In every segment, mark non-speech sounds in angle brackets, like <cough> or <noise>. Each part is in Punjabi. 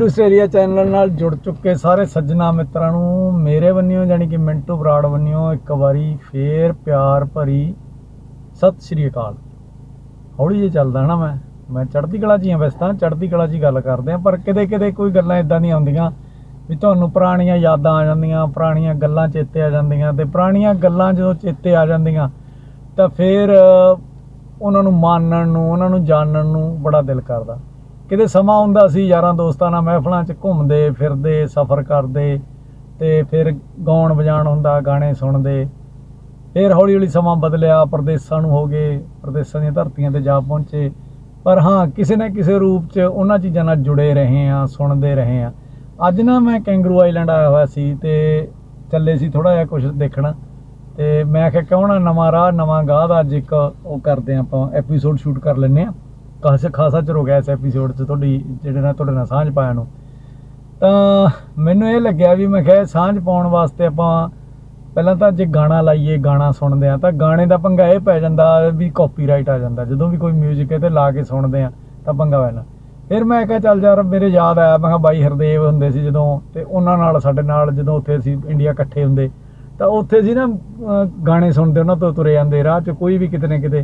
ਪਿੰਡੂ ਆਸਟ੍ਰੇਲੀਆ ਚੈਨਲ ਨਾਲ ਜੁੜ ਚੁੱਕੇ ਸਾਰੇ ਸੱਜਣਾ ਮਿੱਤਰਾਂ ਨੂੰ, ਮੇਰੇ ਵੱਲੋਂ ਜਾਨੀ ਕਿ ਮਿੰਟੂ ਬਰਾੜ ਵੱਲੋਂ ਇੱਕ ਵਾਰੀ ਫੇਰ ਪਿਆਰ ਭਰੀ ਸਤਿ ਸ਼੍ਰੀ ਅਕਾਲ। ਹੌਲੀ ਜਿਹੀ ਚੱਲਦਾ ਨਾ ਮੈਂ? ਮੈਂ ਚੜ੍ਹਦੀ ਕਲਾ 'ਚ ਹੀ ਹਾਂ ਵੈਸੇ ਤਾਂ, ਚੜ੍ਹਦੀ ਕਲਾ 'ਚ ਹੀ ਗੱਲ ਕਰਦੇ ਆ, ਪਰ ਕਿਤੇ ਕਿਤੇ ਕੋਈ ਗੱਲਾਂ ਇਦਾਂ ਦੀਆਂ ਆਉਂਦੀਆਂ ਵੀ ਤੁਹਾਨੂੰ ਪੁਰਾਣੀਆਂ ਯਾਦਾਂ ਆ ਜਾਂਦੀਆਂ, ਪੁਰਾਣੀਆਂ ਗੱਲਾਂ ਚੇਤੇ ਆ ਜਾਂਦੀਆਂ ਤੇ ਪੁਰਾਣੀਆਂ ਗੱਲਾਂ ਜਦੋਂ ਚੇਤੇ ਆ ਜਾਂਦੀਆਂ ਤਾਂ ਫਿਰ ਉਹਨਾਂ ਨੂੰ ਮਾਨਣ ਨੂੰ, ਉਹਨਾਂ ਨੂੰ ਜਾਣਨ ਨੂੰ ਬੜਾ ਦਿਲ ਕਰਦਾ। ਕਿਤੇ ਸਮਾਂ ਹੁੰਦਾ ਸੀ ਯਾਰਾਂ ਦੋਸਤਾਂ ਨਾਲ ਮਹਿਫਲਾਂ 'ਚ ਘੁੰਮਦੇ, ਫਿਰਦੇ, ਸਫ਼ਰ ਕਰਦੇ ਤੇ ਫਿਰ ਗਾਉਣ ਵਜਾਣ ਹੁੰਦਾ, ਗਾਣੇ ਸੁਣਦੇ। ਫਿਰ ਹੌਲੀ ਹੌਲੀ ਸਮਾਂ ਬਦਲਿਆ, ਪਰਦੇਸਾਂ ਨੂੰ ਹੋ ਗਏ, ਪਰਦੇਸਾਂ ਦੀਆਂ ਧਰਤੀਆਂ ਤੇ ਜਾ ਪਹੁੰਚੇ। ਪਰ ਹਾਂ, ਕਿਸੇ ਨਾ ਕਿਸੇ ਰੂਪ 'ਚ ਉਹਨਾਂ ਚੀਜ਼ਾਂ ਨਾਲ ਜੁੜੇ ਰਹੇ ਆ ਸੁਣਦੇ ਰਹੇ ਆ ਅੱਜ ਨਾ ਮੈਂ ਕੈਂਗਰੂ ਆਈਲੈਂਡ ਆਇਆ ਹੋਇਆ ਸੀ ਤੇ ਚੱਲੇ ਸੀ ਥੋੜਾ ਜਿਹਾ ਕੁਝ ਦੇਖਣਾ ਤੇ ਮੈਂ ਕਿਹਾ, ਕਿਉਂ ਨਾ ਨਵਾਂ ਰਾਹ, ਨਵਾਂ ਗਾਹ ਦਾ ਅੱਜ ਇੱਕ ਉਹ ਕਰਦੇ ਹਾਂ ਆਪਾਂ ਐਪੀਸੋਡ ਸ਼ੂਟ ਕਰ ਲੈਨੇ ਆ ਖਾਸਾ ਖਾਸਾ ਚਿਰ ਹੋ ਗਿਆ ਇਸ ਐਪੀਸੋਡ 'ਚ ਤੁਹਾਡੀ, ਜਿਹੜੇ ਨਾਲ ਤੁਹਾਡੇ ਨਾਲ ਸਾਂਝ ਪਾਇਆ ਨੂੰ। ਤਾਂ ਮੈਨੂੰ ਇਹ ਲੱਗਿਆ ਵੀ ਮੈਂ ਕਿਹਾ ਸਾਂਝ ਪਾਉਣ ਵਾਸਤੇ ਆਪਾਂ ਪਹਿਲਾਂ ਤਾਂ ਜੇ ਗਾਣਾ ਲਾਈਏ, ਗਾਣਾ ਸੁਣਦੇ ਆ ਤਾਂ ਗਾਣੇ ਦਾ ਪੰਗਾ ਇਹ ਪੈ ਜਾਂਦਾ ਵੀ ਕਾਪੀਰਾਈਟ ਆ ਜਾਂਦਾ। ਜਦੋਂ ਵੀ ਕੋਈ 뮤직 ਇਹਦੇ ਲਾ ਕੇ ਸੁਣਦੇ ਆ ਤਾਂ ਪੰਗਾ ਪੈਣਾ ਫਿਰ ਮੈਂ ਕਿਹਾ ਚੱਲ ਯਾਰ, ਮੇਰੇ ਯਾਦ ਆਇਆ, ਮੈਂ ਕਿਹਾ ਬਾਈ ਹਰਦੇਵ ਹੁੰਦੇ ਸੀ ਜਦੋਂ, ਤੇ ਉਹਨਾਂ ਨਾਲ, ਸਾਡੇ ਨਾਲ ਜਦੋਂ ਉੱਥੇ ਅਸੀਂ ਇੰਡੀਆ ਇਕੱਠੇ ਹੁੰਦੇ, ਤਾਂ ਉੱਥੇ ਸੀ ਨਾ ਗਾਣੇ ਸੁਣਦੇ, ਉਹਨਾਂ ਤੋਂ ਤੁਰੇ ਜਾਂਦੇ, ਰਾਹ 'ਚ ਕੋਈ ਵੀ ਕਿਤੇ ਨਾ ਕਿਤੇ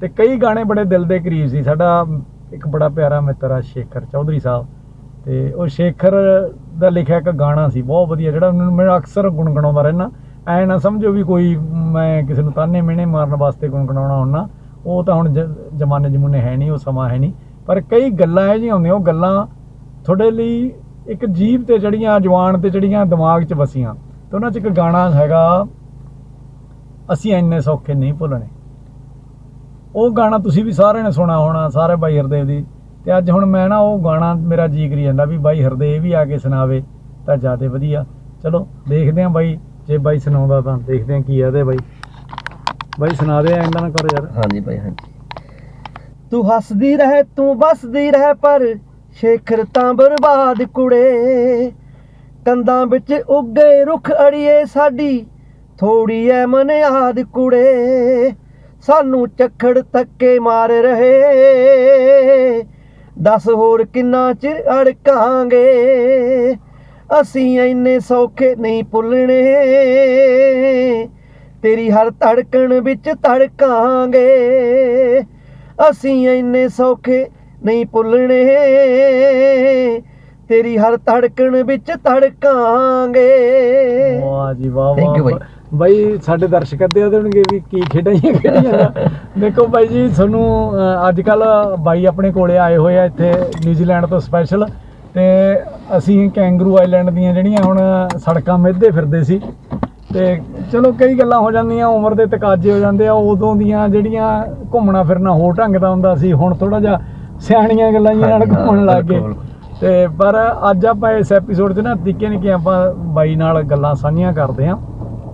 ਤੇ ਕਈ ਗਾਣੇ ਬੜੇ ਦਿਲ ਦੇ ਕਰੀਬ ਸੀ। ਸਾਡਾ ਇੱਕ ਬੜਾ ਪਿਆਰਾ ਮਿੱਤਰ ਆ ਸ਼ੇਖਰ ਚੌਧਰੀ ਸਾਹਿਬ। ਤੇ ਉਹ ਸ਼ੇਖਰ ਦਾ ਲਿਖਿਆ ਇੱਕ ਗਾਣਾ ਸੀ, ਬਹੁਤ ਵਧੀਆ, ਜਿਹੜਾ ਉਹਨਾਂ ਨੂੰ ਮੈਂ ਅਕਸਰ ਗੁੰਗਣਾਉਂਦਾ ਰਹਿਣਾ ਐ ਨਾ ਸਮਝੋ ਵੀ ਕੋਈ ਮੈਂ ਕਿਸੇ ਨੂੰ ਤਾਨੇ ਮਿਹਣੇ ਮਾਰਨ ਵਾਸਤੇ ਗੁੰਗਣਾਉਣਾ ਹੁੰਨਾ ਉਹ ਤਾਂ ਹੁਣ ਜ- ਜ਼ਮਾਨੇ ਜਮੂਨੇ ਹੈ ਨਹੀਂ, ਉਹ ਸਮਾਂ ਹੈ ਨਹੀਂ। ਪਰ ਕਈ ਗੱਲਾਂ ਇਹ ਜਿਹੀਆਂ ਹੁੰਦੀਆਂ, ਉਹ ਗੱਲਾਂ ਤੁਹਾਡੇ ਲਈ ਇੱਕ ਜੀਵ ਤੇ ਚੜੀਆਂ ਜਵਾਨ ਤੇ ਚੜੀਆਂ ਦਿਮਾਗ 'ਚ ਵਸੀਆਂ। ਤੇ ਉਹਨਾਂ 'ਚ ਇੱਕ ਗਾਣਾ ਹੈਗਾ, ਅਸੀਂ ਇੰਨੇ ਸੌਖੇ ਨਹੀਂ ਭੁੱਲਣੇ। ਉਹ ਗਾਣਾ ਤੁਸੀਂ ਵੀ ਸਾਰਿਆਂ ਨੇ ਸੁਣਾ ਹੋਣਾ ਸਾਰੇ ਬਾਈ ਹਰਦੇਵ ਦੀ। ਤੇ ਅੱਜ ਹੁਣ ਮੈਂ ਨਾ ਉਹ ਗਾਣਾ ਮੇਰਾ ਜੀ ਕਰੀ ਜਾਂਦਾ ਵੀ ਬਾਈ ਹਰਦੇਵ ਵੀ ਆ ਕੇ ਸੁਣਾਵੇ ਤਾਂ ਜ਼ਿਆਦਾ ਵਧੀਆ। ਚਲੋ ਦੇਖਦੇ ਆਂ ਬਾਈ ਜੇ ਬਾਈ ਸੁਣਾਉਂਦਾ ਤਾਂ ਦੇਖਦੇ ਆਂ ਕੀ ਆ ਇਹਦੇ ਬਾਈ। ਬਾਈ ਸੁਣਾ ਦੇ ਇੰਦਾ ਨਾ ਕਰੋ ਯਾਰ। ਹਾਂਜੀ ਭਾਈ ਹਾਂਜੀ। ਤੂੰ ਹੱਸਦੀ ਰਹਿ ਤੂੰ ਬਸਦੀ ਰਹਿ ਪਰ ਸ਼ੇਖਰ ਤਾਂ ਬਰਬਾਦ ਕੁੜੇ। ਕੰਦਾਂ ਵਿੱਚ ਉੱਗੇ ਰੁੱਖ ਅੜੀਏ ਸਾਡੀ ਥੋੜੀ ਐ ਮਨਿਆਦ ਕੁੜੇ। ਸਾਨੂੰ ਚੱਖੜ ਤੱਕੇ ਮਾਰ ਰਹੇ। ਦੱਸ ਹੋਰ ਕਿੰਨਾ ਚਿਰ ਅੜਕਾਂਗੇ? ਅਸੀਂ ਇੰਨੇ ਸੌਖੇ ਨਹੀਂ ਭੁੱਲਣੇ। ਤੇਰੀ ਹਰ ਧੜਕਣ ਵਿੱਚ ਧੜਕਾਂਗੇ। ਅਸੀਂ ਇੰਨੇ ਸੌਖੇ ਨਹੀਂ ਭੁੱਲਣੇ। ਤੇਰੀ ਹਰ ਧੜਕਣ ਵਿੱਚ ਧੜਕਾਂਗੇ। ਵਾਹ ਜੀ ਵਾਹ Thank you ਵਾਹ। ਬਾਈ। ਬਾਈ ਸਾਡੇ ਦਰਸ਼ਕ ਅੱਧੇ ਦੇਣਗੇ ਵੀ ਕੀ ਖੇਡਾਂ ਹੀ ਖੇਡੀਆਂ ਦੇਖੋ ਬਾਈ ਜੀ ਤੁਹਾਨੂੰ ਅੱਜ ਕੱਲ ਬਾਈ ਆਪਣੇ ਕੋਲੇ ਆਏ ਹੋਏ ਆ ਇੱਥੇ ਨਿਊਜ਼ੀਲੈਂਡ ਤੋਂ ਸਪੈਸ਼ਲ ਤੇ ਅਸੀਂ ਕੈਂਗਰੂ ਆਈਲੈਂਡ ਦੀਆਂ ਜਿਹੜੀਆਂ ਹੁਣ ਸੜਕਾਂ ਮਿੱਧੇ ਫਿਰਦੇ ਸੀ। ਤੇ ਚਲੋ ਕਈ ਗੱਲਾਂ ਹੋ ਜਾਂਦੀਆਂ ਉਮਰ ਦੇ ਤਕਾਜ਼ੇ ਹੋ ਜਾਂਦੇ ਆ ਉਦੋਂ ਦੀਆਂ ਜਿਹੜੀਆਂ ਘੁੰਮਣਾ ਫਿਰਨਾ ਹੋਰ ਢੰਗ ਦਾ ਹੁੰਦਾ ਸੀ ਹੁਣ ਥੋੜਾ ਜਿਹਾ ਸਿਆਣੀਆਂ ਗੱਲਾਂ ਜਿਹੀਆਂ ਨਾਲ ਘੁੰਮਣ ਲੱਗ ਗਏ। ਤੇ ਪਰ ਅੱਜ ਆਪਾਂ ਇਸ ਐਪੀਸੋਡ 'ਚ ਨਾ ਨਿੱਕੀਆਂ ਨਿੱਕੀਆਂ ਆਪਾਂ ਬਾਈ ਨਾਲ ਗੱਲਾਂ ਸਾਂਝੀਆਂ ਕਰਦੇ ਆਂ।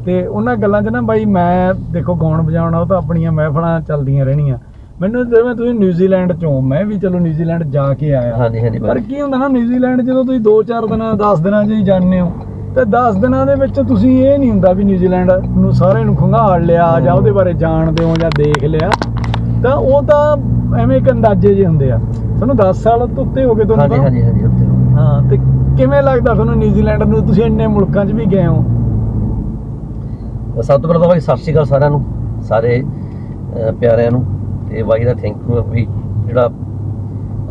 ਤੇ ਉਹਨਾਂ ਗੱਲਾਂ 'ਚ ਨਾ ਬਾਈ ਮੈਂ ਦੇਖੋ ਗਾਉਣ ਵਜਾਉਣਾ ਉਹ ਤਾਂ ਆਪਣੀਆਂ ਮਹਿਫਲਾਂ ਚੱਲਦੀਆਂ ਰਹਿਣੀਆਂ। ਮੈਨੂੰ ਜਿਵੇਂ ਤੁਸੀਂ ਨਿਊਜ਼ੀਲੈਂਡ 'ਚੋਂ ਮੈਂ ਵੀ ਚਲੋ ਨਿਊਜ਼ੀਲੈਂਡ ਜਾ ਕੇ ਆਇਆ। ਹਾਂਜੀ ਹਾਂਜੀ ਪਰ ਕੀ ਹੁੰਦਾ ਨਾ ਨਿਊਜ਼ੀਲੈਂਡ ਜਦੋਂ ਤੁਸੀਂ 2-4 ਦਿਨਾਂ 10 ਦਿਨਾਂ 'ਚ ਹੀ ਜਾਂਦੇ ਹੋ ਤੇ 10 ਦਿਨਾਂ ਦੇ ਵਿੱਚ ਤੁਸੀਂ ਇਹ ਨਹੀਂ ਹੁੰਦਾ ਵੀ ਨਿਊਜ਼ੀਲੈਂਡ ਨੂੰ ਸਾਰੇ ਨੂੰ ਖੰਗਾਲ ਲਿਆ ਜਾਂ ਉਹਦੇ ਬਾਰੇ ਜਾਣਦੇ ਹੋ ਜਾਂ ਦੇਖ ਲਿਆ। ਤਾਂ ਉਹ ਤਾਂ ਐਵੇਂ ਇੱਕ ਅੰਦਾਜ਼ੇ ਜਿਹੇ ਹੁੰਦੇ ਆ। ਤੁਹਾਨੂੰ 10 ਸਾਲ ਤੋਂ ਉੱਤੇ ਹੋ ਗਏ ਤੁਹਾਨੂੰ ਹਾਂਜੀ? ਹਾਂਜੀ ਹਾਂਜੀ ਉੱਥੇ ਹੋ। ਤੇ ਕਿਵੇਂ ਲੱਗਦਾ ਤੁਹਾਨੂੰ ਨਿਊਜ਼ੀਲੈਂਡ ਨੂੰ? ਤੁਸੀਂ ਇੰਨੇ ਮੁਲਕਾਂ 'ਚ ਵੀ ਗਏ ਹੋ। ਸਭ ਤੋਂ ਪਹਿਲਾਂ ਤਾਂ ਸਤਿ ਸ਼੍ਰੀ ਅਕਾਲ ਸਾਰਿਆਂ ਨੂੰ ਸਾਰੇ ਪਿਆਰਿਆਂ ਨੂੰ ਤੇ ਬਾਈ ਦਾ ਥੈਂਕ ਯੂ ਵੀ ਜਿਹੜਾ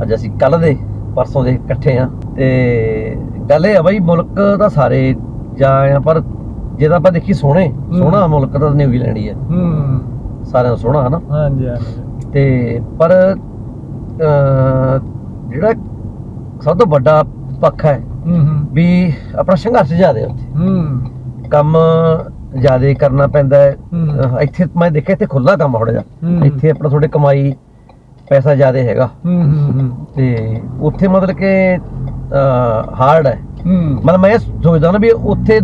ਅੱਜ ਅਸੀਂ ਕੱਲ ਦੇ ਪਰਸੋਂ ਦੇ ਇਕੱਠੇ ਆ ਤੇ ਗੱਲ ਇਹ ਆ ਬਾਈ ਮੁਲਕ ਤਾਂ ਸਾਰੇ ਜਾ ਪਰ ਜੇ ਤਾਂ ਆਪਾਂ ਦੇਖੀ ਸੋਹਣੇ ਸੋਹਣਾ ਮੁਲਕ ਤਾਂ ਨਿਊਜ਼ੀਲੈਂਡ ਹੀ ਆ। ਹੂੰ। ਸਾਰਿਆਂ ਨੂੰ ਸੋਹਣਾ ਹਨਾ? ਹਾਂਜੀ ਹਾਂਜੀ। ਤੇ ਪਰ ਜਿਹੜਾ ਸਭ ਤੋਂ ਵੱਡਾ ਪੱਖ ਹੈ ਹੂੰ ਹੂੰ। ਵੀ ਆਪਣਾ ਸੰਘਰਸ਼ ਜ਼ਿਆਦਾ ਉੱਥੇ। ਹੂੰ। ਕੰਮ ਜ਼ਿਆਦਾ ਕਰਨਾ ਪੈਂਦਾ ਹੈ। ਅਹ ਇੱਥੇ ਮੈਂ ਦੇਖਿਆ ਇੱਥੇ ਖੁੱਲਾ ਕੰਮ ਥੋੜਾ ਜਿਹਾ। ਹੂੰ। ਇੱਥੇ ਆਪਣਾ ਥੋੜੇ ਕਮਾਈ ਪੈਸਾ ਜ਼ਿਆਦਾ ਹੈਗਾ। ਹੂੰ ਹੂੰ ਹੂੰ। ਤੇ ਉੱਥੇ ਮਤਲਬ ਕਿ ਹਾਰਡ ਹੈ। ਹੂੰ। ਮਤਲਬ ਮੈਂ ਇਹ ਸੋਚਦਾ ਨਾ ਵੀ ਉੱਥੇ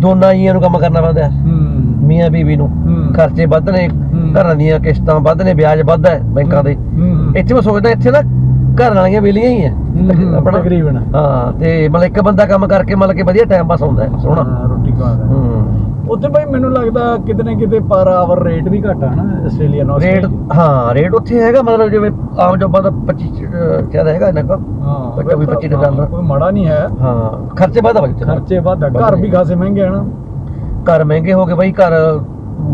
ਦੋਨਾਂ ਜੀਆਂ ਨੂੰ ਕੰਮ ਕਰਨਾ ਪੈਂਦਾ ਹੈ। ਹੂੰ। ਮੀਆਂ ਬੀਵੀ ਨੂੰ। ਹੂੰ। ਖਰਚੇ ਵੱਧ ਨੇ। ਘਰਾਂ ਦੀਆਂ ਕਿਸ਼ਤਾਂ ਵੱਧ ਨੇ ਵਿਆਜ ਵੱਧ ਹੈ ਬੈਂਕਾਂ ਦੇ। ਹੂੰ ਇੱਥੇ ਮੈਂ ਸੋਚਦਾ ਇੱਥੇ ਨਾ ਘਰ ਵਾਲੀਆਂ ਵੇਲੀਆਂ ਹੀ ਹੈ। ਆਪਣਾ ਤਕਰੀਬਨ। ਹਾਂ ਤੇ ਮਤਲਬ ਇੱਕ ਬੰਦਾ ਕੰਮ ਕਰਕੇ ਮਤਲਬ ਕਿ ਵਧੀਆ ਟਾਈਮ ਪਾਸ ਹੁੰਦਾ ਹੈ ਸੋਹਣਾ। ਰੋਟੀ ਖਵਾ ਦਾ ਉੱਥੇ ਬਾਈ ਮੈਨੂੰ ਲੱਗਦਾ ਕਿਤੇ ਨਾ ਕਿਤੇ ਪਰ ਆਵਰ ਰੇਟ ਵੀ ਘੱਟ ਆ ਨਾ ਆਸਟ੍ਰੇਲੀਆ ਨਾਲ ਰੇਟ ਹਾਂ ਰੇਟ ਉੱਥੇ ਹੈਗਾ ਮਤਲਬ ਜਿਵੇਂ ਆਮ ਜੋਬਾਂ ਦਾ 25 ਕਿਆ ਹੈਗਾ ਇਹਨਾਂ ਕੋ? ਹਾਂ ਬੱਚਾ ਵੀ 25 ਦਾ ਡਾਲਰ। ਕੋਈ ਮਾੜਾ ਨਹੀਂ ਹੈ। ਹਾਂ ਖਰਚੇ ਵੱਧ ਆ ਬਾਈ ਖਰਚੇ ਵੱਧ ਆ ਘਰ ਵੀ ਖਾਸੇ ਮਹਿੰਗੇ ਆ ਨਾ। ਘਰ ਮਹਿੰਗੇ ਹੋ ਗਏ ਬਾਈ ਘਰ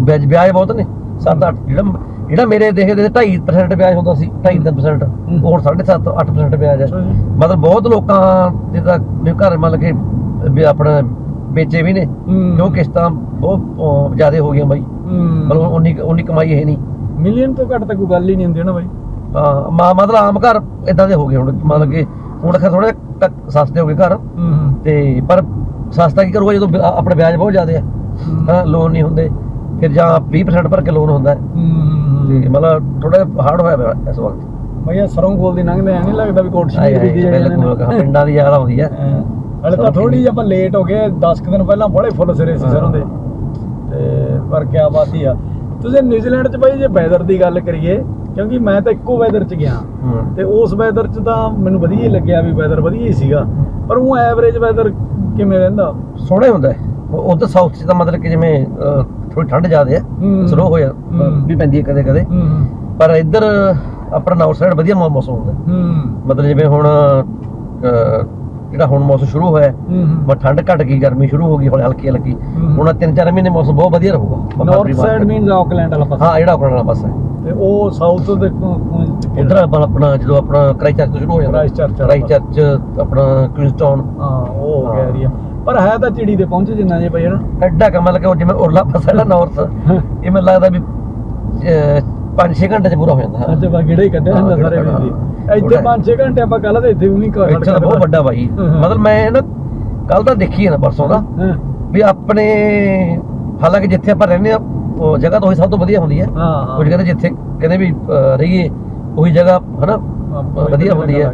ਵਿਆਜ ਵਿਆਜ ਬਹੁਤ ਨੇ। 7-8 ਜਿਹੜਾ ਜਿਹੜਾ ਮੇਰੇ ਦੇਖੇ ਦੇ 2.5% ਵਿਆਜ ਹੁੰਦਾ ਸੀ 2.5% ਉਹ ਹੁਣ 7.5 8% ਵਿਆਜ ਹੈ। ਮਤਲਬ ਬਹੁਤ ਲੋਕਾਂ ਦੇ ਵੀ ਘਰ ਮੰਨ ਕੇ ਵੀ ਆਪਣਾ ਵੇਚੇ ਵੀ ਨੇ ਹੂੰ। ਕਿਉਂ ਕਿਸ਼ਤਾਂ ਬਹੁਤ ਜ਼ਿਆਦਾ ਹੋ ਗਈਆਂ ਬਾਈ। ਮਤਲਬ ਹੂੰ ਉਨੀ ਉਨੀ ਕਮਾਈ ਹੈ ਨਹੀਂ। ਮਿਲੀਅਨ ਤੋਂ ਘੱਟ ਤਾਂ ਕੋਈ ਗੱਲ ਹੀ ਨਹੀਂ ਹੁੰਦੀ ਨਾ ਬਾਈ। ਹਾਂ ਮਾ- ਮਤਲਬ ਆਮ ਘਰ ਇਦਾਂ ਦੇ ਹੋ ਗਏ ਹੁਣ ਮਤਲਬ ਕਿ ਹੁਣ ਖੈਰ ਥੋੜੇ ਸਸਤੇ ਹੋ ਗਏ ਘਰ। ਹੂੰ ਤੇ ਪਰ ਸਸਤਾ ਕੀ ਕਰੂਗਾ ਜਦੋਂ ਵਿ- ਆਪਣਾ ਵਿਆਜ ਬਹੁਤ ਜ਼ਿਆਦਾ ਹੈ। ਹਾਂ ਲੋਨ ਨਹੀਂ ਹੁੰਦੇ। ਫਿਰ ਜਾਂ 20% ਭਰ ਕੇ ਲੋਨ ਹੁੰਦਾ ਹੈ। ਤੇ ਮਤਲਬ ਥੋੜਾ ਹਾਰਡ ਹੋਇਆ ਪਿਆ ਇਸ ਵਕਤ। ਭਈਆ ਸਰੋਂ ਕੋਲ ਦੀ ਲੰਘਦੇ ਐ ਨਹੀਂ ਲੱਗਦਾ ਵੀ ਆਏ ਬਿਲਕੁਲ ਹਾਂ, ਪਿੰਡਾਂ ਦੀ ਯਾਦ ਆਉਂਦੀ ਹੈ। ਹਲੇ ਤਾਂ ਥੋੜੀ ਜਿਹੀ ਆਪਾਂ ਲੇਟ ਹੋ ਗਏ 10 ਕੁ ਦਿਨ ਪਹਿਲਾਂ ਬੜੇ ਫੁੱਲ ਸਿਰੇ ਸੀ ਸਰੋਂ ਦੇ। ਤੇ ਪਰ ਕਿਆ ਬਾਤ ਹੀ ਆ। ਤੁਸੀਂ ਨਿਊਜ਼ੀਲੈਂਡ 'ਚ ਬਾਈ ਜੇ ਵੈਦਰ ਦੀ ਗੱਲ ਕਰੀਏ ਕਿਉਂਕਿ ਮੈਂ ਤਾਂ ਇੱਕੋ ਵੈਦਰ 'ਚ ਗਿਆ। ਤੇ ਉਸ ਵੈਦਰ 'ਚ ਤਾਂ ਮੈਨੂੰ ਵਧੀਆ ਹੀ ਲੱਗਿਆ ਵੀ ਵੈਦਰ ਵਧੀਆ ਹੀ ਸੀਗਾ। ਪਰ ਉਹ ਐਵਰੇਜ ਵੈਦਰ ਕਿਵੇਂ ਰਹਿੰਦਾ? ਸੋਹਣਾ ਹੁੰਦਾ ਹੈ। ਉਧਰ ਸਾਊਥ ਚ ਤਾਂ ਮਤਲਬ ਕਿ ਜਿਵੇਂ ਥੋੜੀ ਠੰਡ ਜ਼ਿਆਦਾ ਹੈ। ਸਲੋ ਹੋ ਜਾ ਹੂੰ। ਵੀ ਪੈਂਦੀ ਹੈ ਕਦੇ ਕਦੇ। ਪਰ ਇੱਧਰ ਆਪਣਾ ਨਾਰਥ ਸਾਈਡ ਵਧੀਆ ਮੌਸਮ ਹੁੰਦਾ ਹੈ। ਮਤਲਬ ਜਿਵੇਂ ਹੁਣ ਜਿਹੜਾ ਹੁਣ ਮੌਸਮ ਸ਼ੁਰੂ ਹੋਇਆ ਹੈ, ਬਸ ਠੰਡ ਘਟ ਗਈ ਗਰਮੀ ਸ਼ੁਰੂ ਹੋ ਗਈ ਹੁਣ ਹਲਕੀ ਹਲਕੀ। ਹੁਣ ਆਹ ਤਿੰਨ ਚਾਰ ਮਹੀਨੇ ਮੌਸਮ ਬਹੁਤ ਵਧੀਆ ਰਹੂਗਾ ਨਾਰਥ ਸਾਈਡ। ਮੀਨਸ ਆਕਲੈਂਡ ਵਾਲਾ ਪਾਸਾ। ਹਾਂ ਜਿਹੜਾ ਆਪਣਾ ਵਾਲਾ ਪਾਸਾ ਤੇ ਉਹ ਸਾਊਥ ਦੇ ਉਧਰ ਆਪਣਾ ਜਦੋਂ ਆਪਣਾ ਕ੍ਰਾਈਸਟ ਚਰਚ ਸ਼ੁਰੂ ਹੋ ਜਾਂਦਾ। ਕ੍ਰਾਈਸਟ ਚਰਚ ਆਪਣਾ ਕੁਇਨਸਟਾਊਨ ਹਾਂ ਉਹ ਹੋ। ਗਿਆ। ਏਰੀਆ ਪਰ ਹੈ ਤਾਂ ਚਿੜੀ ਦੇ ਪਹੁੰਚੇ ਜਿੰਨਾ ਜੇ ਪਈ ਨਾ? ਐਡਾ ਕਮਲ ਕਿ ਜਿਵੇਂ ਉਰਲਾ ਪਾਸਾ ਨਾ ਨਾਰਥ <laughs> ਇਹ ਮੈਨੂੰ ਲੱਗਦਾ ਵੀ 5-6 ਘੰਟੇ ਚ ਪੂਰਾ ਹੋ ਜਾਂਦਾ। ਅੱਜ ਆਪਾਂ ਗਿੜੇ ਹੀ ਕੱਢਿਆ ਹਾਂ, ਹੁੰਦਾ ਸਾਰੇ ਗਿੜਾ, ਵੀਰ। ਦੀ ਇੱਥੇ ਥੋੜ੍ਹਾ 5-6 ਘੰਟੇ ਆਪਾਂ ਕੱਲ ਦੇ ਇੱਥੇ ਵੀ ਨਹੀਂ ਕਰ ਇੱਥੇ ਤਾਂ ਬਹੁਤ ਵੱਡਾ ਬਾਈ। ਹਾਂ। ਮਤਲਬ ਮੈਂ ਨਾ ਕੱਲ ਤਾਂ ਦੇਖੀ ਹੈ ਨਾ ਪਰਸੋਂ ਦਾ ਹਾਂ। ਵੀ ਆਪਣੇ ਹਾਲਾਂਕਿ ਜਿੱਥੇ ਆਪਾਂ ਰਹਿੰਦੇ ਆ ਉਹ ਜਗ੍ਹਾ ਤਾਂ ਉਹੀ ਸਭ ਤੋਂ ਵਧੀਆ ਹੁੰਦੀ ਹੈ। ਹਾਂ ਉਹ ਕਹਿੰਦੇ ਜਿੱਥੇ ਕਹਿੰਦੇ ਵੀ ਅਹ, ਰਹੀਏ ਉਹੀ ਜਗ੍ਹਾ ਹਨਾ? ਵਧੀਆ ਹੁੰਦੀ ਹੈ।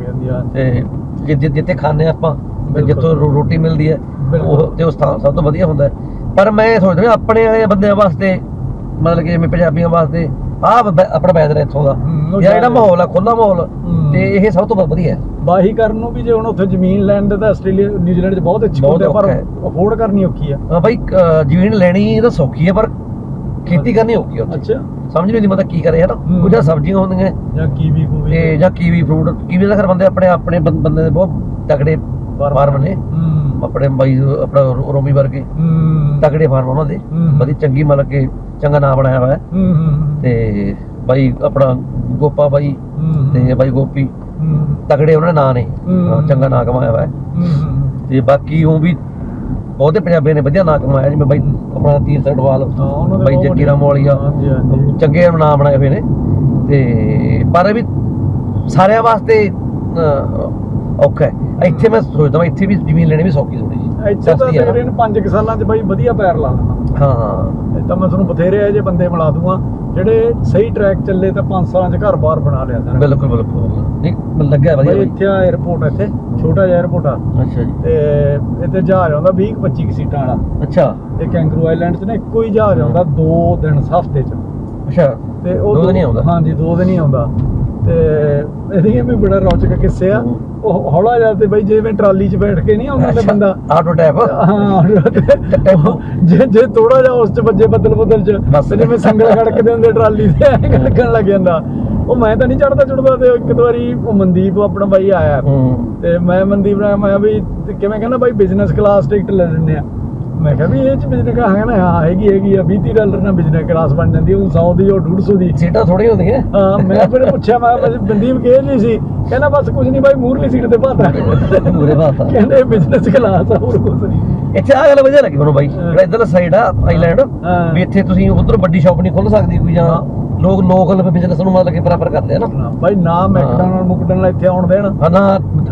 ਤੇ ਜਿ- ਜਿ- ਜਿੱਥੇ ਖਾਂਦੇ ਹਾਂ ਆਪਾਂ ਤੇ ਬਿਲਕੁਲ। ਜਿੱਥੋਂ ਰੋ- ਰੋਟੀ ਮਿਲਦੀ ਹੈ ਬਿਲਕੁਲ। ਉਹ ਤੇ ਉਹ ਸਥਾਨ ਸਭ ਤੋਂ ਵਧੀਆ ਹੁੰਦਾ ਹੈ। ਪਰ ਮੈਂ ਸੋਚਦਾ ਵੀ ਆਪਣੇ ਵਾਲੇ ਬੰਦਿਆਂ ਵਾਸਤੇ ਮਤਲਬ ਕਿ ਜਿਵੇਂ ਪੰਜਾਬੀਆਂ ਵਾਸਤੇ ਬ- ਆਪਣਾ ਵੈਦਰ ਇੱਥੋਂ ਦਾ। ਹੂੰ, ਉਹ ਯਾਰ ਜਿਹੜਾ ਜ਼ਿਆਦਾ- ਮਾਹੌਲ ਆ ਖੁੱਲਾ ਮਾਹੌਲ। ਹੂੰ। ਤੇ ਇਹ ਸਭ ਤੋਂ ਵ- ਵਧੀਆ। ਹੈ ਬਾਹੀ ਕਰਨ ਨੂੰ ਵੀ ਜੇ ਹੁਣ ਉੱਥੇ ਜ਼ਮੀਨ ਲੈਣ ਦੇ ਤਾਂ ਆਸਟ੍ਰੇਲੀਆ ਨਿਊਜ਼ੀਲੈਂਡ 'ਚ ਬਹੁਤ ਅੱਛੀ ਬਹੁਤ ਹੁੰਦੇ ਆ, ਪਰ ਔਖਾ ਹੈ। ਅਫੋਰਡ ਕਰਨੀ ਔਖੀ ਆ। ਭਾਈ ਅਹ ਜ਼ਮੀਨ ਲੈਣੀ ਤਾਂ ਸੌਖੀ ਹੈ ਪਰ ਖੇਤੀ ਕਰਨੀ ਔਖੀ ਹੈ ਉੱਥੇ। ਅੱਛਾ। ਸਮਝ ਨਹੀਂ ਆਉਂਦੀ ਮਤਲਬ ਕੀ ਕਰੇ ਹਨਾ? ਹੂੰ। ਕੁਝ ਸਬਜ਼ੀਆਂ ਹੁੰਦੀਆਂ। ਜਾਂ ਕੀਵੀ ਕੂਵੀ ਤੇ ਜਾਂ ਕੀਵੀ ਫਰੂਟ ਕੀਵੀ ਦਾ ਖਰ ਬੰਦੇ ਆਪਣੇ ਆਪਣੇ ਬੰ- ਬੰਦੇ ਦੇ ਬਹੁਤ ਤਕੜੇ ਫਾਰਮ ਨੇ। ਹੂੰ। ਆਪਣੇ ਬਾਈ ਆਪਣਾ ਰੋ- ਰੋਮੀ ਵਰਗੇ ਹੂੰ। ਤਕੜੇ ਫਾਰਮ ਉਹਨਾਂ ਦੇ। ਬੜੀ ਚੰਗੀ ਮਤਲਬ ਕਿ ਚੰਗਾ ਨਾਮ ਬਣਾਇਆ ਹੋਇਆ ਹੈ। ਹੂੰ ਹੂੰ ਤੇ ਬਾਈ ਆਪਣਾ ਗੋਪਾ ਬਾਈ ਤੇ ਬਾਈ ਗੋਪੀ। ਤਕੜੇ ਉਹਨਾਂ ਦੇ ਨਾਂ ਨੇ। ਹਾਂ, ਚੰਗਾ ਨਾਂ ਕਮਾਇਆ ਹੋਇਆ। ਹੂੰ। ਤੇ ਬਾਕੀ ਉਹ ਵੀ ਬਹੁਤੇ ਪੰਜਾਬੀਆਂ ਨੇ ਵਧੀਆ ਨਾਂ ਕਮਾਇਆ ਜਿਵੇਂ ਬਾਈ ਆਪਣਾ ਤੀਰ ਸੜਵਾਲ ਹਾਂ, ਉਹਨਾਂ ਦੇ ਬਾਈ ਬਹੁਤ ਜੱਗੀ ਰਾਮ ਵਾਲੀਆ। ਹਾਂਜੀ, ਹਾਂਜੀ। ਚੰਗੇ ਨਾਂ ਬਣਾਏ ਹੋਏ ਨੇ। ਤੇ ਪਰ ਇਹ ਵੀ ਸਾਰਿਆਂ ਵਾਸਤੇ ਅਹ, ਔਖਾ ਇੱਥੇ ਮੈਂ ਸੋਚਦਾ ਇੱਥੇ ਵੀ ਜ਼ਮੀਨ ਲੈਣੀ ਵੀ ਸੌਖੀ ਥੋੜੀ ਜੀ ਇੱਥੇ ਤਾਂ ਤੇਰੇ ਨੂੰ। 5 ਸਾਲਾਂ 'ਚ ਬਾਈ ਵਧੀਆ ਪੈਰ ਲਾ ਲੈਣਾ ਹਾਂ ਹਾਂ। ਤਾਂ ਮੈਂ ਤੁਹਾਨੂੰ ਬਥੇਰੇ ਆ ਜੇ ਬੰਦੇ ਮਿਲਾ ਦੂੰਗਾ ਜਿਹੜੇ ਸਹੀ ਟਰੈਕ ਚੱਲੇ ਤਾਂ 5 ਸਾਲਾਂ 'ਚ ਘਰ-ਬਾਰ ਬਣਾ ਲਿਆ ਸਾਰਾ ਬਿਲਕੁਲ ਬਿਲਕੁਲ। ਨਹੀਂ ਲੱਗਿਆ ਵਧੀਆ ਇੱਥੇ ਆ 에어ਪੋਰਟ ਇੱਥੇ ਛੋਟਾ ਜਿਹਾ 에어ਪੋਰਟ ਆ। ਅੱਛਾ ਜੀ। ਤੇ ਇੱਥੇ ਜਹਾਜ਼ ਆਉਂਦਾ 20 25 ਸੀਟਾਂ ਵਾਲਾ। ਅੱਛਾ। ਤੇ ਕੈਂਗਰੂ ਆਈਲੈਂਡ 'ਚ ਨਾ ਇੱਕੋ ਹੀ ਜਹਾਜ਼ ਆਉਂਦਾ ਦੋ ਦਿਨ ਹਫ਼ਤੇ 'ਚ। ਅੱਛਾ। ਤੇ ਉਹ ਦੋ ਦਿਨ ਆਉਂਦਾ? ਹਾਂਜੀ ਦੋ ਦਿਨ ਹੀ ਆਉਂਦਾ। ਤੇ ਇਹਦੀਆਂ ਵੀ ਬੜਾ ਰੌਚਕ ਕਿੱਸੇ ਆ। ਉਹ ਹੌਲਾ ਜਿਹਾ ਤੇ ਬਈ ਜਿਵੇਂ ਟਰਾਲੀ 'ਚ ਬੈਠ ਕੇ ਨਹੀਂ ਆਉਂਦਾ ਤੇ ਬੰਦਾ। ਆਟੋ ਟੈਪ ਹਾਂ। ਜੇ ਜੇ ਥੋੜਾ ਜਿਹਾ ਉਸ ਚ ਵੱਜੇ ਬੱਦਲ ਬੱਦਲ ਚ ਜਿਵੇਂ ਸੰਗਲ ਖੜਕਦੇ ਹੁੰਦੇ ਟਰਾਲੀ ਤੇ ਲੱਗਣ ਲੱਗ ਜਾਂਦਾ। ਉਹ ਮੈਂ ਤਾਂ ਨਹੀਂ ਚੜਦਾ ਚੜਦਾ ਤੇ ਇੱਕ ਵਾਰੀ ਉਹ ਮਨਦੀਪ ਆਪਣਾ ਬਾਈ ਆਇਆ। ਤੇ ਮੈਂ ਮਨਦੀਪ ਨਾਲ ਮੈਂ ਵੀ ਕਿਵੇਂ ਕਹਿੰਦਾ ਬਾਈ ਬਿਜ਼ਨਸ ਕਲਾਸ ਟਿਕਟ ਲੈ ਲੈਂਦੇ ਆ। ਮੈਂ ਕਿਹਾ ਵੀ ਇਹ ਚ ਬਿਜ਼ਨਸ ਕਲਾਸ ਹੈ ਨਾ ਹਾਂ ਹੈਗੀ ਹੈਗੀ ਆ 20 ਡਾਲਰ ਨਾਲ ਬਿਜ਼ਨਸ ਕਲਾਸ ਬਣ ਜਾਂਦੀ ਉਹ 100 ਦੀ ਉਹ 150 ਦੀ। ਸੀਟਾਂ ਥੋੜੀਆਂ ਹੁੰਦੀਆਂ। ਹਾਂ ਮੈਂ ਫਿਰ ਪੁੱਛਿਆ ਮੈਂ ਕਿਹਾ ਮਨਦੀਪ ਕਿਹ ਨਹੀਂ ਸੀ। ਕਹਿੰਦਾ ਬਸ ਕੁਝ ਨਹੀਂ ਬਾਈ ਮੂਰਲੀ ਸੀਟ ਤੇ ਭਾਤਾ ਮੂਰੇ ਬਾਤ ਆ ਕਹਿੰਦੇ ਬਿਜ਼ਨਸ ਕਲਾਸ ਆ ਹੋਰ ਕੁਝ ਨਹੀਂ। ਇੱਥੇ ਆ ਗੱਲ ਵਧੀਆ ਲੱਗੀ ਮੈਨੂੰ ਬਾਈ ਜਿਹੜਾ ਇਧਰਲਾ ਸਾਈਡ ਆ ਆਈਲੈਂਡ। ਵੀ ਇੱਥੇ ਤੁਸੀਂ ਉਧਰ ਵੱਡੀ ਸ਼ਾਪ ਨਹੀਂ ਖੋਲ ਸਕਦੀ ਕੋਈ ਜਾਂ। ਲੋਕ ਲੋਕਲ ਬਿਜ਼ਨਸ ਨੂੰ ਮਤਲਬ ਕਿ ਬਰਾਬਰ ਕਰਦੇ ਆ ਨਾ। ਨਾ, ਬਾਈ ਨਾ ਮੈਕਡੋਨਲਡ ਮੁਕਡੋਨਲਡ ਇੱਥੇ ਆਉਣ ਦੇਣ। ਹਾਂ ਨਾ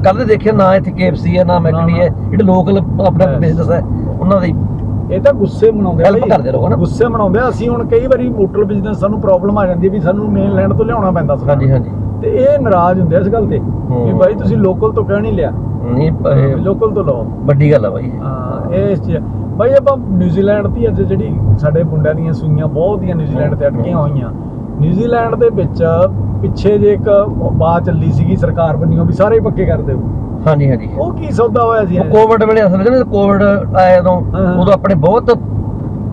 ਕੱਲ ਦੇ ਦੇਖਿਆ ਨਾ ਇੱਥੇ KFC ਹੈ ਨਾ ਮੈਕਡੀ ਹੈ ਜਿਹੜੇ ਲੋਕਲ ਆਪਣਾ. ਬਿਜ਼ਨਸ ਹੈ ਉਹਨਾਂ ਦੀ ਇਹ ਤਾਂ ਗੁੱਸੇ ਮਨਾਉਂਦੇ Help ਬਾਈ। ਕਰਦੇ ਲੋਕ ਨਾ। ਗੁੱਸੇ ਮਨਾਉਂਦੇ ਆ। ਅਸੀਂ ਹੁਣ ਕਈ ਵਾਰੀ ਹੋਟਲ ਬਿਜ਼ਨਸ ਸਾਨੂੰ ਪ੍ਰੋਬਲਮ ਆ ਜਾਂਦੀ ਹੈ ਵੀ ਸਾਨੂੰ ਮੇਨ ਲੈਂਡ ਤੋਂ ਲਿਆਉਣਾ ਪੈਂਦਾ ਸਮਾਨ। ਹਾਂਜੀ ਹਾਂਜੀ ਤੇ ਇਹ ਨਾਰਾਜ਼ ਹੁੰਦੇ ਆ ਇਸ ਗੱਲ ਤੇ ਵੀ। ਬਾਈ ਤੁਸੀਂ ਲੋਕਲ ਤੋਂ ਕਿਉਂ ਨਹੀਂ ਲਿਆ ਨਹੀਂ ਇਹ ਲੋਕਲ ਤੋਂ ਲਓ ਵੱਡੀ ਗੱਲ ਆ ਬਾਈ ਹਾਂ ਇਹ ਇਸ ਚੀਜ਼ ਬਾਈ ਆਪਾਂ ਨਿਊਜ਼ੀਲੈਂਡ ਦੀ ਅੱਜ ਜਿਹੜੀ ਸਾਡੇ ਮੁੰਡਿਆਂ ਦੀਆਂ ਸੂਈਆਂ ਬਹੁਤ ਦੀਆਂ ਨਿਊਜ਼ੀਲੈਂਡ ਤੇ ਅਟਕੀਆਂ ਹੋਈਆਂ ਨਿਊਜ਼ੀਲੈਂਡ ਦੇ ਵਿੱਚ ਪਿੱਛੇ ਜੇ ਇੱਕ ਬਾਤ ਚੱਲੀ ਸੀਗੀ ਸਰਕਾਰ ਵੱਲੋਂ ਵੀ ਸਾਰੇ ਹੀ ਪੱਕੇ ਕਰ ਦਿਓ ਹਾਂਜੀ ਹਾਂਜੀ। ਉਹ ਕੀ ਸੌਦਾ ਹੋਇਆ ਸੀ? ਉਹ ਕੋਵਿਡ ਵੇਲੇ ਅਸਲ ਵਿੱਚ ਕੋਵਿਡ ਆਇਆ ਉਦੋਂ ਆਪਣੇ ਬਹੁਤ